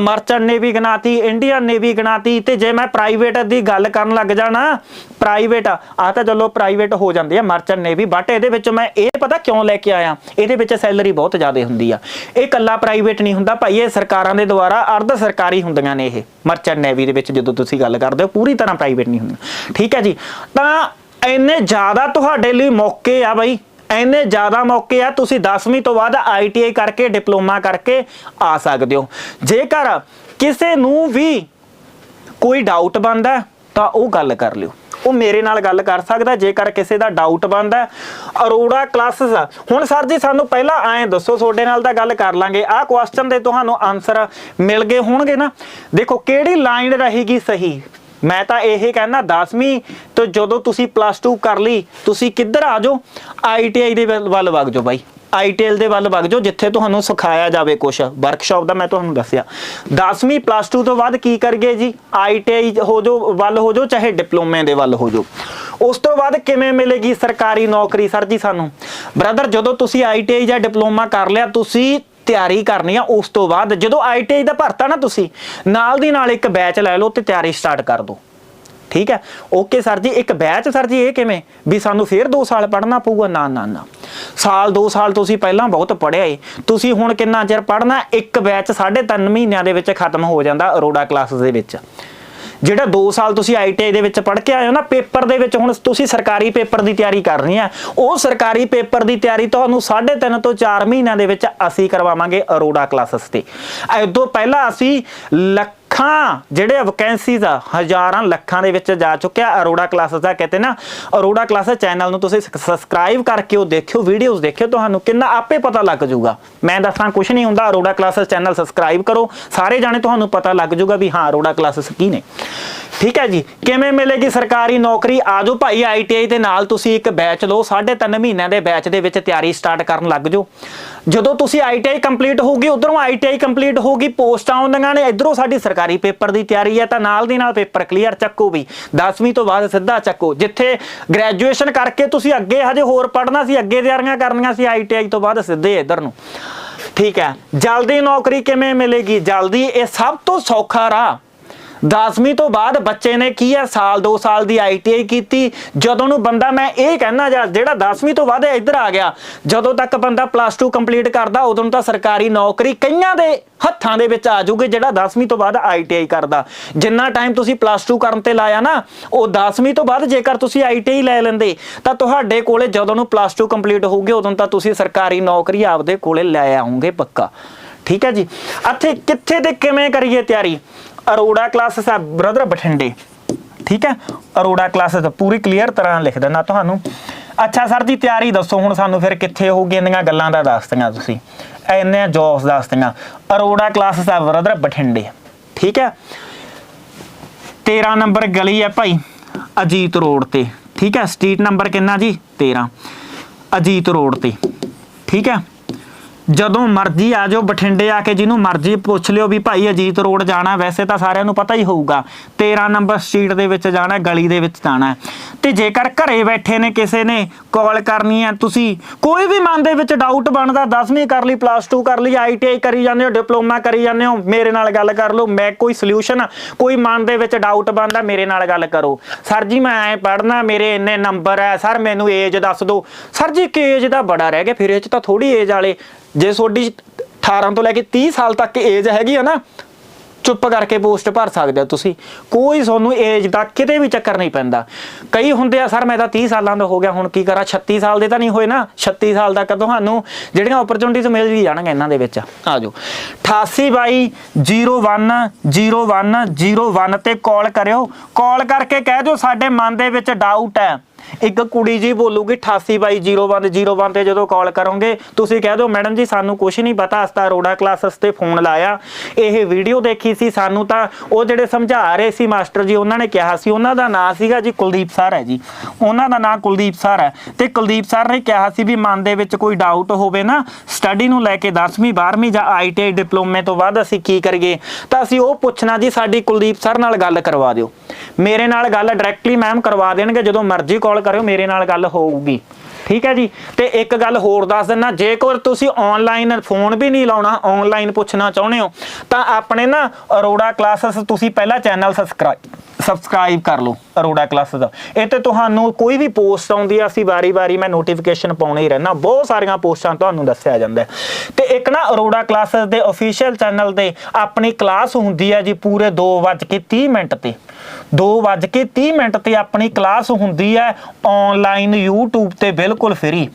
ਮਰਚੈਂਟ ਨੇਵੀ ਗਣਾਤੀ ਇੰਡੀਅਨ ਨੇਵੀ ਗਣਾਤੀ, ਤੇ ਜੇ ਮੈਂ ਪ੍ਰਾਈਵੇਟ ਦੀ ਗੱਲ ਕਰਨ ਲੱਗ ਜਾਣਾ ਪ੍ਰਾਈਵੇਟ ਆ ਤਾਂ ਚਲੋ ਪ੍ਰਾਈਵੇਟ ਹੋ ਜਾਂਦੇ ਆ ਮਰਚੈਂਟ ਨੇਵੀ ਬਟ ਇਹਦੇ ਵਿੱਚ ਮੈਂ ਇਹ ਪਤਾ ਕਿਉਂ ਲੈ ਕੇ ਆਇਆ? ਇਹਦੇ ਵਿੱਚ ਸੈਲਰੀ ਬਹੁਤ ਜ਼ਿਆਦਾ ਹੁੰਦੀ ਆ। ਇਹ ਕੱਲਾ ਪ੍ਰਾਈਵੇਟ ਨਹੀਂ ਹੁੰਦਾ, ਭਾਈ, ਇਹ ਸਰਕਾਰਾਂ ਦੇ ਦੁਆਰਾ, ਅਰਧ ਸਰਕਾਰ ਹੁੰਦੀਆਂ ਨੇ ਇਹ। ਮਰਚੈਂਟ ਨੇਵੀ ਦੇ ਵਿੱਚ ਜਦੋਂ ਤੁਸੀਂ ਗੱਲ ਕਰਦੇ ਹੋ, ਪੂਰੀ ਤਰ੍ਹਾਂ ਪ੍ਰਾਈਵੇਟ ਨਹੀਂ ਹੁੰਦੀਆਂ। ਠੀਕ ਹੈ ਜੀ? ਤਾਂ ਇੰਨੇ ਜ਼ਿਆਦਾ ਤੁਹਾਡੇ ਲਈ ਮੌਕੇ ਆ ਬਾਈ। ਇੰਨੇ ਜ਼ਿਆਦਾ ਮੌਕੇ ਆ, ਤੁਸੀਂ 10ਵੀਂ ਤੋਂ ਬਾਅਦ ਆਈਟੀਆਈ ਕਰਕੇ, ਡਿਪਲੋਮਾ ਕਰਕੇ ਆ ਸਕਦੇ ਹੋ। ਜੇਕਰ ਕਿਸੇ ਨੂੰ ਵੀ ਕੋਈ ਡਾਊਟ ਬੰਦਾ ਤਾਂ ਉਹ ਗੱਲ ਕਰ ਲਿਓ। ਉਹ ਮੇਰੇ ਨਾਲ ਗੱਲ ਕਰ ਸਕਦਾ ਜੇਕਰ ਕਿਸੇ ਦਾ ਡਾਊਟ ਬੰਦਾ ਅਰੋੜਾ ਕਲਾਸਿਸ ਹੁਣ ਸਰ ਜੀ, ਸਾਨੂੰ ਪਹਿਲਾਂ ਐਂ ਦੱਸੋ, ਤੁਹਾਡੇ ਨਾਲ ਤਾਂ ਗੱਲ ਕਰ ਲਾਂਗੇ। ਆਹ ਕੁਐਸਚਨ ਦੇ ਤੁਹਾਨੂੰ ਆਨਸਰ ਮਿਲ ਗਏ ਹੋਣਗੇ ਨਾ। ਦੇਖੋ, ਕਿਹੜੀ ਲਾਈਨ ਰਹੇਗੀ ਸਹੀ? ਮੈਂ ਤਾਂ ਇਹ ਕਹਿੰਦਾ 10ਵੀਂ ਤੋਂ ਜਦੋਂ ਤੁਸੀਂ ਪਲੱਸ 2 ਕਰ ਲਈ, ਤੁਸੀਂ ਕਿੱਧਰ ਆ ਜਾਓ? ਆਈਟੀਆਈ ਦੇ ਵੱਲ ਵਗ ਜਾਓ ਬਾਈ। ਆਈਟੀਐਲ ਦੇ ਵੱਲ ਵਗ ਜਾਓ, ਜਿੱਥੇ ਤੁਹਾਨੂੰ ਸਿਖਾਇਆ ਜਾਵੇ ਕੁਝ ਵਰਕਸ਼ਾਪ ਦਾ ਮੈਂ ਤੁਹਾਨੂੰ ਦੱਸਿਆ। 10ਵੀਂ ਪਲੱਸ 2 ਤੋਂ ਬਾਅਦ ਕੀ ਕਰਗੇ ਜੀ? ਆਈਟੀਆਈ ਹੋ ਜਾਓ, ਵੱਲ ਹੋ ਜਾਓ, ਚਾਹੇ ਡਿਪਲੋਮੇ ਦੇ ਵੱਲ ਹੋ ਜਾਓ। ਉਸ ਤੋਂ ਬਾਅਦ ਕਿਵੇਂ ਮਿਲੇਗੀ ਸਰਕਾਰੀ ਨੌਕਰੀ? ਸਰ ਜੀ, ਸਾਨੂੰ। ਬ੍ਰਦਰ ਜਦੋਂ ਤੁਸੀਂ ਆਈਟੀਆਈ ਜਾਂ ਡਿਪਲੋਮਾ ਕਰ ਲਿਆ, ਤੁਸੀਂ ਤਿਆਰੀ ਕਰਨੀ ਆ ਉਸ ਤੋਂ ਬਾਅਦ। ਜਦੋਂ ਆਈਟੀਆਈ ਦਾ ਭਰਤਾ ਨਾ ਤੁਸੀਂ, ਨਾਲ ਦੀ ਨਾਲ ਇੱਕ ਬੈਚ ਲੈ ਲਓ ਤੇ ਤਿਆਰੀ ਸਟਾਰਟ ਕਰ ਦਿਓ। ਠੀਕ ਹੈ? ਓਕੇ ਸਰ ਜੀ, ਇੱਕ ਬੈਚ ਸਰ ਜੀ ਇਹ ਕਿਵੇਂ? ਵੀ ਸਾਨੂੰ ਫੇਰ 2 ਸਾਲ ਪੜ੍ਹਨਾ ਪਊਗਾ? ਨਾ ਨਾ ਨਾ। ਸਾਲ 2 ਸਾਲ ਤੁਸੀਂ ਪਹਿਲਾਂ ਬਹੁਤ ਪੜ੍ਹਿਆ ਏ। ਤੁਸੀਂ ਹੁਣ ਕਿੰਨਾ ਚਿਰ ਪੜ੍ਹਨਾ? ਇੱਕ ਬੈਚ 3.5 ਮਹੀਨਿਆਂ ਦੇ ਵਿੱਚ ਖਤਮ ਹੋ ਜਾਂਦਾ ਅਰੋੜਾ ਕਲਾਸਿਸ ਦੇ ਵਿੱਚ। ਜਿਹੜਾ 2 ਸਾਲ ਤੁਸੀਂ ਆਈਟੀਆਈ ਦੇ ਵਿੱਚ ਪੜ੍ਹ ਕੇ ਆਏ ਹੋ ਨਾ, ਪੇਪਰ ਦੇ ਵਿੱਚ ਹੁਣ ਤੁਸੀਂ ਸਰਕਾਰੀ ਪੇਪਰ ਦੀ ਤਿਆਰੀ ਕਰਨੀ ਹੈ ਉਹ ਸਰਕਾਰੀ ਪੇਪਰ ਦੀ ਤਿਆਰੀ ਤੁਹਾਨੂੰ 3.5 ਤੋਂ 4 ਮਹੀਨਿਆਂ ਦੇ ਵਿੱਚ ਅਸੀਂ ਕਰਵਾਵਾਂਗੇ ਅਰੋੜਾ ਕਲਾਸਿਸ ਤੇ। ਐਦੋਂ ਪਹਿਲਾਂ ਅਸੀਂ ਲੱਖਾਂ ਜਿਹੜੇ ਵੈਕੈਂਸੀਜ਼ ਆ, ਹਜ਼ਾਰਾਂ ਲੱਖਾਂ ਦੇ ਵਿੱਚ ਜਾ ਚੁੱਕਿਆ ਅਰੋੜਾ ਕਲਾਸਿਸ ਦਾ ਕਹਿੰਦੇ ਨਾ, ਅਰੋੜਾ ਕਲਾਸਿਸ ਚੈਨਲ ਨੂੰ ਤੁਸੀਂ ਸਬਸਕ੍ਰਾਈਬ ਕਰਕੇ ਉਹ ਦੇਖਿਓ ਵੀਡੀਓਜ਼ ਦੇਖਿਓ, ਤੁਹਾਨੂੰ ਕਿੰਨਾ ਆਪੇ ਪਤਾ ਲੱਗ ਜਾਊਗਾ। ਮੈਂ ਦੱਸਾਂ ਕੁਝ ਨਹੀਂ ਹੁੰਦਾ, ਅਰੋੜਾ ਕਲਾਸਿਸ ਚੈਨਲ ਸਬਸਕ੍ਰਾਈਬ ਕਰੋ। ਸਾਰੇ ਜਾਣੇ ਤੁਹਾਨੂੰ ਪਤਾ ਲੱਗ ਜਾਊਗਾ ਵੀ ਹਾਂ, ਅਰੋੜਾ ਕਲਾਸਿਸ ਕੀ ਨੇ। ਠੀਕ ਹੈ ਜੀ। ਕਿਵੇਂ ਮਿਲੇਗੀ ਸਰਕਾਰੀ ਨੌਕਰੀ? ਆਜੋ ਭਾਈ ਆਈਟੀਆਈ ਦੇ ਨਾਲ ਤੁਸੀਂ ਇੱਕ ਬੈਚ ਲਓ। 3.5 ਮਹੀਨਿਆਂ ਦੇ ਬੈਚ ਦੇ ਵਿੱਚ ਤਿਆਰੀ ਸਟਾਰਟ ਕਰਨ ਲੱਗ ਜਾਓ। ਜਦੋਂ ਤੁਸੀਂ ਆਈਟੀਆਈ ਕੰਪਲੀਟ ਹੋਊਗੀ, ਉਧਰੋਂ ਆਈਟੀਆਈ ਕੰਪਲੀਟ ਹੋਊਗੀ, ਪੋਸਟਾਂ ਆਉਂਦੀਆਂ ਨੇ, ਇਧਰੋਂ ਸਾਡੀ ਸਰਕਾਰੀ ਪੇਪਰ ਦੀ ਤਿਆਰੀ ਹੈ ਤਾਂ ਨਾਲ ਦੀ ਨਾਲ ਪੇਪਰ ਕਲੀਅਰ ਚੱਕੋ ਵੀ। 10ਵੀਂ ਤੋਂ ਬਾਅਦ ਸਿੱਧਾ ਚੱਕੋ। ਜਿੱਥੇ ਗ੍ਰੈਜੂਏਸ਼ਨ ਕਰਕੇ ਤੁਸੀਂ ਅੱਗੇ ਹਜੇ ਹੋਰ ਪੜ੍ਹਨਾ ਸੀ, ਅੱਗੇ ਤਿਆਰੀਆਂ ਕਰਨੀਆਂ ਸੀ ਆਈਟੀਆਈ ਤੋਂ ਬਾਅਦ ਸਿੱਧੇ ਇਧਰ ਨੂੰ। ਠੀਕ ਹੈ। ਜਲਦੀ ਨੌਕਰੀ ਕਿਵੇਂ ਮਿਲੇਗੀ? ਜਲਦੀ। ਇਹ ਸਭ ਤੋਂ ਸੌਖਾ ਰਾਹ 10ਵੀਂ ਤੋਂ ਬਾਅਦ ਬੱਚੇ ਨੇ ਕੀ ਹੈ ਸਾਲ 2 ਸਾਲ ਦੀ ਆਈਟੀਆਈ ਕੀਤੀ। ਜਦੋਂ ਨੂੰ ਬੰਦਾ, ਮੈਂ ਇਹ ਕਹਿਣਾ ਜਾਂ ਜਿਹੜਾ 10ਵੀਂ ਤੋਂ ਬਾਅਦ ਇੱਧਰ ਆ ਗਿਆ, ਜਦੋਂ ਤੱਕ ਬੰਦਾ ਪਲੱਸ 2 ਕੰਪਲੀਟ ਕਰਦਾ, ਉਦੋਂ ਤਾਂ ਸਰਕਾਰੀ ਨੌਕਰੀ ਕਈਆਂ ਦੇ ਹੱਥਾਂ ਦੇ ਵਿੱਚ ਆ ਜੂਗੀ ਜਿਹੜਾ 10ਵੀਂ ਤੋਂ ਬਾਅਦ ਆਈਟੀਆਈ ਕਰਦਾ। ਜਿੰਨਾ ਟਾਈਮ ਤੁਸੀਂ ਪਲੱਸ 2 ਕਰਨ ਤੇ ਲਾਇਆ ਨਾ, ਉਹ 10ਵੀਂ ਤੋਂ ਬਾਅਦ ਜੇਕਰ ਤੁਸੀਂ ਆਈਟੀਆਈ ਲੈ ਲੈਂਦੇ, ਤਾਂ ਤੁਹਾਡੇ ਕੋਲੇ ਜਦੋਂ ਨੂੰ ਪਲੱਸ 2 ਕੰਪਲੀਟ ਹੋਊਗੀ, ਉਦੋਂ ਤਾਂ ਤੁਸੀਂ ਸਰਕਾਰੀ ਨੌਕਰੀ ਆਪਦੇ ਕੋਲੇ ਲੈ ਆਉਂਗੇ ਪੱਕਾ। ਠੀਕ ਹੈ ਜੀ? ਇੱਥੇ ਕਿੱਥੇ ਤੇ ਕਿਵੇਂ ਕਰੀਏ ਤਿਆਰੀ? ਅਰੋੜਾ ਕਲਾਸਿਸ ਆ ਬ੍ਰਦਰ ਬਠਿੰਡੇ। ਠੀਕ ਹੈ? ਅਰੋੜਾ ਕਲਾਸਿਸ ਪੂਰੀ ਕਲੀਅਰ ਤਰ੍ਹਾਂ ਲਿਖ ਦਿੰਦਾ ਤੁਹਾਨੂੰ। ਅੱਛਾ ਸਰ ਜੀ, ਤਿਆਰੀ ਦੱਸੋ ਹੁਣ ਸਾਨੂੰ ਫਿਰ ਕਿੱਥੇ ਹੋ ਇੰਨੀਆਂ ਗੱਲਾਂ ਦਾ ਦੱਸਦੀਆਂ ਤੁਸੀਂ। ਇੰਨੇ ਜੋਬਸ ਦੱਸਦੀਆਂ ਅਰੋੜਾ ਕਲਾਸਿਸ ਆ ਬ੍ਰਦਰ ਬਠਿੰਡੇ। ਠੀਕ ਹੈ? 13 ਨੰਬਰ ਗਲੀ ਹੈ ਭਾਈ, ਅਜੀਤ ਰੋਡ ਤੇ। ਠੀਕ ਹੈ? ਸਟਰੀਟ ਨੰਬਰ ਕਿੰਨਾ ਜੀ? 13 ਅਜੀਤ ਰੋਡ ਤੇ। ਠੀਕ ਹੈ? ਜਦੋਂ ਮਰਜ਼ੀ ਆ ਜਾਓ, ਬਠਿੰਡੇ ਆ ਕੇ ਜਿਹਨੂੰ ਮਰਜ਼ੀ ਪੁੱਛ ਲਿਓ ਵੀ ਭਾਈ ਅਜੀਤ ਰੋਡ ਜਾਣਾ, ਵੈਸੇ ਤਾਂ ਸਾਰਿਆਂ ਨੂੰ ਪਤਾ ਹੀ ਹੋਊਗਾ। 13 ਨੰਬਰ ਸਟਰੀਟ ਦੇ ਵਿੱਚ ਜਾਣਾ ਗਲੀ ਦੇ ਵਿੱਚ ਜਾਣਾ ਤੇ ਜੇਕਰ ਘਰੇ ਬੈਠੇ ਨੇ, ਕਿਸੇ ਨੇ ਕਾਲ ਕਰਨੀ ਹੈ, ਤੁਸੀਂ ਕੋਈ ਵੀ ਮਨ ਦੇ ਵਿੱਚ ਡਾਊਟ ਬਣਦਾ 10ਵੀਂ ਕਰ ਲਈ ਪਲੱਸ 2 ਕਰ ਲਈ ਆਈਟੀਆਈ ਕਰੀ ਜਾਂਦੇ ਹੋ, ਡਿਪਲੋਮਾ ਕਰੀ ਜਾਂਦੇ ਹੋ, ਮੇਰੇ ਨਾਲ ਗੱਲ ਕਰ ਲਓ, ਮੈਂ ਕੋਈ ਸੋਲੂਸ਼ਨ ਕੋਈ ਮਨ ਦੇ ਵਿੱਚ ਡਾਊਟ ਬਣਦਾ, ਮੇਰੇ ਨਾਲ ਗੱਲ ਕਰੋ। ਸਰ ਜੀ, ਮੈਂ ਐ ਪੜਨਾ ਮੇਰੇ ਇੰਨੇ ਨੰਬਰ ਹੈ, ਸਰ ਮੈਨੂੰ ਏਜ ਦੱਸ ਦਿਓ। ਸਰ ਜੀ ਕਿ ਏਜ ਦਾ ਬੜਾ ਰਹਿ ਗਿਆ, ਫਿਰ ਇਹ ਚ ਤਾਂ ਥੋੜੀ ਏਜ ਵਾਲੇ ਜੇ ਤੁਹਾਡੀ 18 ਤੋਂ ਲੈ ਕੇ 30 ਸਾਲ ਤੱਕ ਏਜ ਹੈਗੀ ਆ ਨਾ, ਚੁੱਪ ਕਰਕੇ ਪੋਸਟ ਭਰ ਸਕਦੇ ਹੋ ਤੁਸੀਂ। ਕੋਈ ਤੁਹਾਨੂੰ ਏਜ ਦਾ ਕਿਤੇ ਵੀ ਚੱਕਰ ਨਹੀਂ ਪੈਂਦਾ। ਕਈ ਹੁੰਦੇ ਆ, ਸਰ, ਮੈਂ ਤਾਂ 30 ਸਾਲਾਂ ਦਾ ਹੋ ਗਿਆ, ਹੁਣ ਕੀ ਕਰਾਂ? 36 ਸਾਲ ਦੇ ਤਾਂ ਨਹੀਂ ਹੋਏ ਨਾ। 36 ਸਾਲ ਤੱਕ ਤੁਹਾਨੂੰ ਜਿਹੜੀਆਂ ਓਪਰਚੁਨਿਟੀਜ਼ ਮਿਲ ਵੀ ਜਾਣਗੀਆਂ ਇਹਨਾਂ ਦੇ ਵਿੱਚ। ਆ ਜਾਓ। 88 ਬਾਈ 01 01 01 ਤੇ ਕਾਲ ਕਰਿਓ। ਕਾਲ ਕਰਕੇ ਕਹਿ ਦਿਓ, ਸਾਡੇ ਮਨ ਦੇ ਵਿੱਚ ਡਾਊਟ ਹੈ। ਇੱਕ ਕੁੜੀ ਜੀ ਬੋਲੂਗੀ 88 ਬਾਈ 01 01 ਤੇ ਜਦੋਂ ਕਾਲ ਕਰੋਗੇ, ਤੁਸੀਂ ਕਹਿ ਦਿਓ, ਮੈਡਮ ਜੀ, ਸਾਨੂੰ ਕੁਝ ਨਹੀਂ ਪਤਾ ਅਸਤਾ ਰੋੜਾ ਕਲਾਸਸ ਤੇ ਫੋਨ ਲਾਇਆ। ਇਹ ਵੀਡੀਓ ਦੇਖੀ ਸੀ ਸਾਨੂੰ ਤਾਂ, ਉਹ ਜਿਹੜੇ ਸਮਝਾ ਰਹੇ ਸੀ ਮਾਸਟਰ ਜੀ, ਉਹਨਾਂ ਨੇ ਕਿਹਾ ਸੀ, ਉਹਨਾਂ ਦਾ ਨਾਂ ਸੀਗਾ ਜੀ ਕੁਲਦੀਪ ਸਰ ਹੈ ਜੀ। ਉਹਨਾਂ ਦਾ ਨਾਂ ਕੁਲਦੀਪ ਸਰ ਹੈ। ਤੇ ਕੁਲਦੀਪ ਸਰ ਨੇ ਕਿਹਾ ਸੀ ਵੀ ਮਨ ਦੇ ਵਿੱਚ ਕੋਈ ਡਾਊਟ ਹੋਵੇ ਨਾ ਸਟੱਡੀ ਨੂੰ ਲੈ ਕੇ 10ਵੀਂ 12ਵੀਂ ਜਾਂ ਆਈਟੀਆਈ ਡਿਪਲੋਮੇ ਤੋਂ ਬਾਅਦ ਅਸੀਂ ਕੀ ਕਰੀਏ? ਤਾਂ ਅਸੀਂ ਉਹ ਪੁੱਛਣਾ ਜੀ, ਸਾਡੀ ਕੁਲਦੀਪ ਸਰ ਨਾਲ ਗੱਲ ਕਰਵਾ ਦਿਓ। ਮੇਰੇ ਨਾਲ ਗੱਲ ਡਾਇਰੈਕਟਲੀ ਮੈਮ ਕਰਵਾ ਦੇਣਗੇ, ਜਦੋਂ ਮਰਜ਼ੀ ਕਾਲ ਕਰਿਓ, ਮੇਰੇ ਨਾਲ ਗੱਲ ਹੋਊਗੀ। ਠੀਕ ਹੈ ਜੀ? ਤੇ ਇੱਕ ਗੱਲ ਹੋਰ ਦੱਸ ਦਿੰਨਾ, ਜੇਕਰ ਤੁਸੀਂ ਆਨਲਾਈਨ ਫੋਨ ਵੀ ਨਹੀਂ ਲਾਉਣਾ ਆਨਲਾਈਨ ਪੁੱਛਣਾ ਚਾਹੁੰਦੇ ਹੋ, ਤਾਂ ਆਪਣੇ ਨਾ ਅਰੋੜਾ ਕਲਾਸਸ ਤੁਸੀਂ ਪਹਿਲਾਂ ਚੈਨਲ ਸਬਸਕ੍ਰਾਈਬ ਸਬਸਕ੍ਰਾਈਬ ਕਰ ਲਓ, ਅਰੋੜਾ ਕਲਾਸਸ ਦਾ। ਇਹ ਤੇ ਤੁਹਾਨੂੰ ਕੋਈ ਵੀ ਪੋਸਟ ਆਉਂਦੀ ਆ, ਅਸੀਂ ਵਾਰੀ-ਵਾਰੀ ਮੈਂ ਨੋਟੀਫਿਕੇਸ਼ਨ ਪਾਉਣਾ ਹੀ ਰਹਿਣਾ ਬਹੁਤ ਸਾਰੀਆਂ ਪੋਸਟਾਂ ਤੁਹਾਨੂੰ ਦੱਸਿਆ ਜਾਂਦਾ ਤੇ ਇੱਕ ਨਾ ਅਰੋੜਾ ਕਲਾਸਸ ਦੇ ਅਫੀਸ਼ੀਅਲ ਚੈਨਲ ਤੇ ਆਪਣੀ ਕਲਾਸ ਹੁੰਦੀ ਹੈ ਜੀ, ਪੂਰੇ 2:30 ਮਿੰਟ ਤੇ। 2:30 ਮਿੰਟ ਤੇ ਆਪਣੀ ਕਲਾਸ ਹੁੰਦੀ ਹੈ ਆਨਲਾਈਨ YouTube ਤੇ ਬਿਲਕੁਲ ਫ੍ਰੀ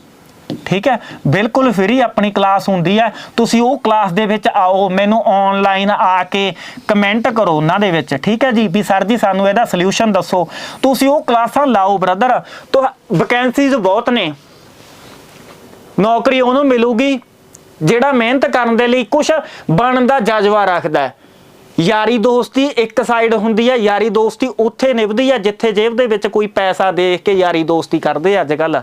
ਠੀਕ ਹੈ? ਬਿਲਕੁਲ ਫ੍ਰੀ ਆਪਣੀ ਕਲਾਸ ਹੁੰਦੀ ਹੈ। ਤੁਸੀਂ ਉਹ ਕਲਾਸ ਦੇ ਵਿੱਚ ਆਓ, ਮੈਨੂੰ ਆਨਲਾਈਨ ਆ ਕੇ ਕਮੈਂਟ ਕਰੋ ਉਹਨਾਂ ਦੇ ਵਿੱਚ। ਠੀਕ ਹੈ ਜੀ? ਵੀ ਸਰ ਜੀ, ਸਾਨੂੰ ਇਹਦਾ ਸੋਲੂਸ਼ਨ ਦੱਸੋ। ਤੁਸੀਂ ਉਹ ਕਲਾਸਾਂ ਲਾਓ ਬ੍ਰਦਰ ਤਾਂ ਵੈਕੈਂਸੀਜ਼ ਬਹੁਤ ਨੇ। ਨੌਕਰੀ ਉਹਨੂੰ ਮਿਲੂਗੀ। ਜਿਹੜਾ ਮਿਹਨਤ ਕਰਨ ਦੇ ਲਈ ਕੁਝ ਬਣਨ ਦਾ ਜਜ਼ਬਾ ਰੱਖਦਾ ਹੈ। ਯਾਰੀ ਦੋਸਤੀ ਇੱਕ ਸਾਈਡ ਹੁੰਦੀ ਹੈ ਯਾਰੀ ਦੋਸਤੀ ਉੱਥੇ ਨਿਭਦੀ ਹੈ ਜਿੱਥੇ ਜੇਬ ਦੇ ਵਿੱਚ ਕੋਈ ਪੈਸਾ ਦੇਖ ਕੇ ਯਾਰੀ ਦੋਸਤੀ ਕਰਦੇ ਅੱਜ ਕੱਲ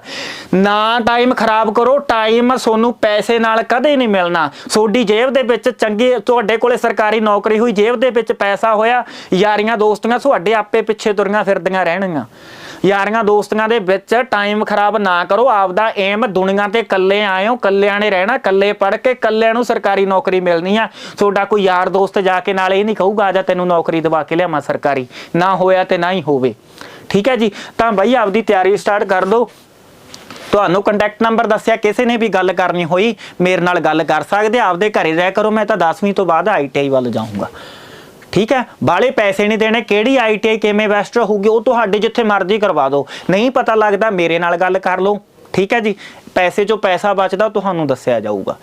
ਨਾ ਟਾਈਮ ਖਰਾਬ ਕਰੋ ਟਾਈਮ ਤੁਹਾਨੂੰ ਪੈਸੇ ਨਾਲ ਕਦੇ ਨਹੀਂ ਮਿਲਣਾ। ਤੁਹਾਡੀ ਜੇਬ ਦੇ ਵਿੱਚ ਚੰਗੇ, ਤੁਹਾਡੇ ਕੋਲੇ ਸਰਕਾਰੀ ਨੌਕਰੀ ਹੋਈ, ਜੇਬ ਦੇ ਵਿੱਚ ਪੈਸਾ ਹੋਇਆ, ਯਾਰੀਆਂ ਦੋਸਤੀਆਂ ਤੁਹਾਡੇ ਆਪੇ ਪਿੱਛੇ ਤੁਰੀਆਂ ਫਿਰਦੀਆਂ ਰਹਿਣਗੀਆਂ। ਯਾਰੀਆਂ ਦੋਸਤੀਆਂ ਦੇ ਵਿੱਚ ਟਾਈਮ ਖਰਾਬ ਨਾ ਕਰੋ, ਆਪਦਾ ਏਮ ਦੁਨੀਆ ਤੇ ਇਕੱਲੇ ਆਇਓ ਕੱਲਿਆਂ ਨੇ ਰਹਿਣਾ, ਇਕੱਲੇ ਪੜ ਕੇ ਇਕੱਲਿਆਂ ਨੂੰ ਸਰਕਾਰੀ ਨੌਕਰੀ ਮਿਲਣੀ ਆ। ਤੁਹਾਡਾ ਕੋਈ ਯਾਰ ਦੋਸਤ ਜਾ ਕੇ ਨਾਲ ਇਹ ਨਹੀਂ ਕਹੂਗਾ, ਆ ਜਾ ਤੈਨੂੰ ਨੌਕਰੀ ਦਵਾ ਕੇ ਲਿਆਵਾਂ ਸਰਕਾਰੀ। ਨਾ ਹੋਇਆ ਤੇ ਨਾ ਹੀ ਹੋਵੇ। ਠੀਕ ਹੈ ਜੀ? ਤਾਂ ਬਾਈ, ਆਪਦੀ ਤਿਆਰੀ ਸਟਾਰਟ ਕਰ ਦਿਓ। ਤੁਹਾਨੂੰ ਕੰਟੈਕਟ ਨੰਬਰ ਦੱਸਿਆ, ਕਿਸੇ ਨੇ ਵੀ ਗੱਲ ਕਰਨੀ ਹੋਈ, ਮੇਰੇ ਨਾਲ ਗੱਲ ਕਰ ਸਕਦੇ ਆਪਦੇ ਘਰੇ ਰਹਿ ਕਰੋ, ਮੈਂ ਤਾਂ 10ਵੀਂ ਤੋਂ ਬਾਅਦ ਆਈਟੀਆਈ ਵੱਲ ਜਾਊਂਗਾ। ਠੀਕ ਹੈ? ਬਾਲੇ ਪੈਸੇ ਨਹੀਂ ਦੇਣੇ, ਕਿਹੜੀ ਆਈਟੀਆਈ ਕਿਵੇਂ ਬੈਸਟ ਹੋਊਗੀ ਉਹ ਤੁਹਾਡੇ ਜਿੱਥੇ ਮਰਜ਼ੀ ਕਰਵਾ ਦਿਓ। ਨਹੀਂ ਪਤਾ ਲੱਗਦਾ, ਮੇਰੇ ਨਾਲ ਗੱਲ ਕਰ ਲਓ। ਠੀਕ ਹੈ ਜੀ? ਪੈਸੇ ਚੋਂ ਪੈਸਾ ਬਚਦਾ ਤੁਹਾਨੂੰ ਦੱਸਿਆ ਜਾਊਗਾ।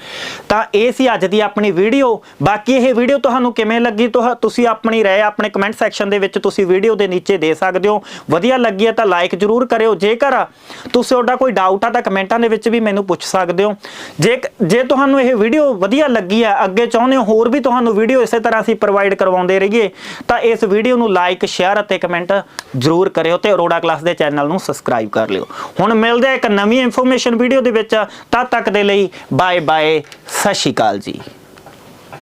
ਤਾਂ ਇਹ ਸੀ ਅੱਜ ਦੀ ਆਪਣੀ ਵੀਡੀਓ। ਬਾਕੀ ਇਹ ਵੀਡੀਓ ਤੁਹਾਨੂੰ ਕਿਵੇਂ ਲੱਗੀ? ਤੁਹਾ- ਤੁਸੀਂ ਆਪਣੀ ਰਾਏ ਆਪਣੇ ਕਮੈਂਟ ਸੈਕਸ਼ਨ ਦੇ ਵਿੱਚ ਤੁਸੀਂ ਵੀਡੀਓ ਦੇ ਨੀਚੇ ਦੇ ਸਕਦੇ ਹੋ। ਵਧੀਆ ਲੱਗੀ ਹੈ ਤਾਂ ਲਾਈਕ ਜਰੂਰ ਕਰਿਓ। ਜੇਕਰ ਤੁਸੀਂ ਤੁਹਾਡਾ ਕੋਈ ਡਾਊਟ ਆ ਤਾਂ ਕਮੈਂਟਾਂ ਦੇ ਵਿੱਚ ਵੀ ਮੈਨੂੰ ਪੁੱਛ ਸਕਦੇ ਹੋ। ਜੇ ਜੇ ਤੁਹਾਨੂੰ ਇਹ ਵੀਡੀਓ ਵਧੀਆ ਲੱਗੀ ਹੈ, ਅੱਗੇ ਚਾਹੁੰਦੇ ਹੋ ਹੋਰ ਵੀ ਤੁਹਾਨੂੰ ਵੀਡੀਓ ਇਸੇ ਤਰ੍ਹਾਂ ਅਸੀਂ ਪ੍ਰੋਵਾਈਡ ਕਰਵਾਉਂਦੇ ਰਹੀਏ, ਤਾਂ ਇਸ ਵੀਡੀਓ ਨੂੰ ਲਾਈਕ ਸ਼ੇਅਰ ਅਤੇ ਕਮੈਂਟ ਜਰੂਰ ਕਰਿਓ ਤੇ ਅਰੋੜਾ ਕਲਾਸ ਦੇ ਚੈਨਲ ਨੂੰ ਸਬਸਕ੍ਰਾਈਬ ਕਰ ਲਿਓ। ਹੁਣ ਮਿਲਦੇ ਆ ਇੱਕ ਨਵੀਂ ਇਨਫੋਰਮੇਸ਼ਨ ਵੀਡੀਓ ਵੀਡੀਓ ਦੇ ਵਿੱਚ ਤਦ ਤੱਕ ਦੇ ਲਈ ਬਾਏ ਬਾਏ ਸਤਿ ਸ਼੍ਰੀ ਅਕਾਲ ਜੀ।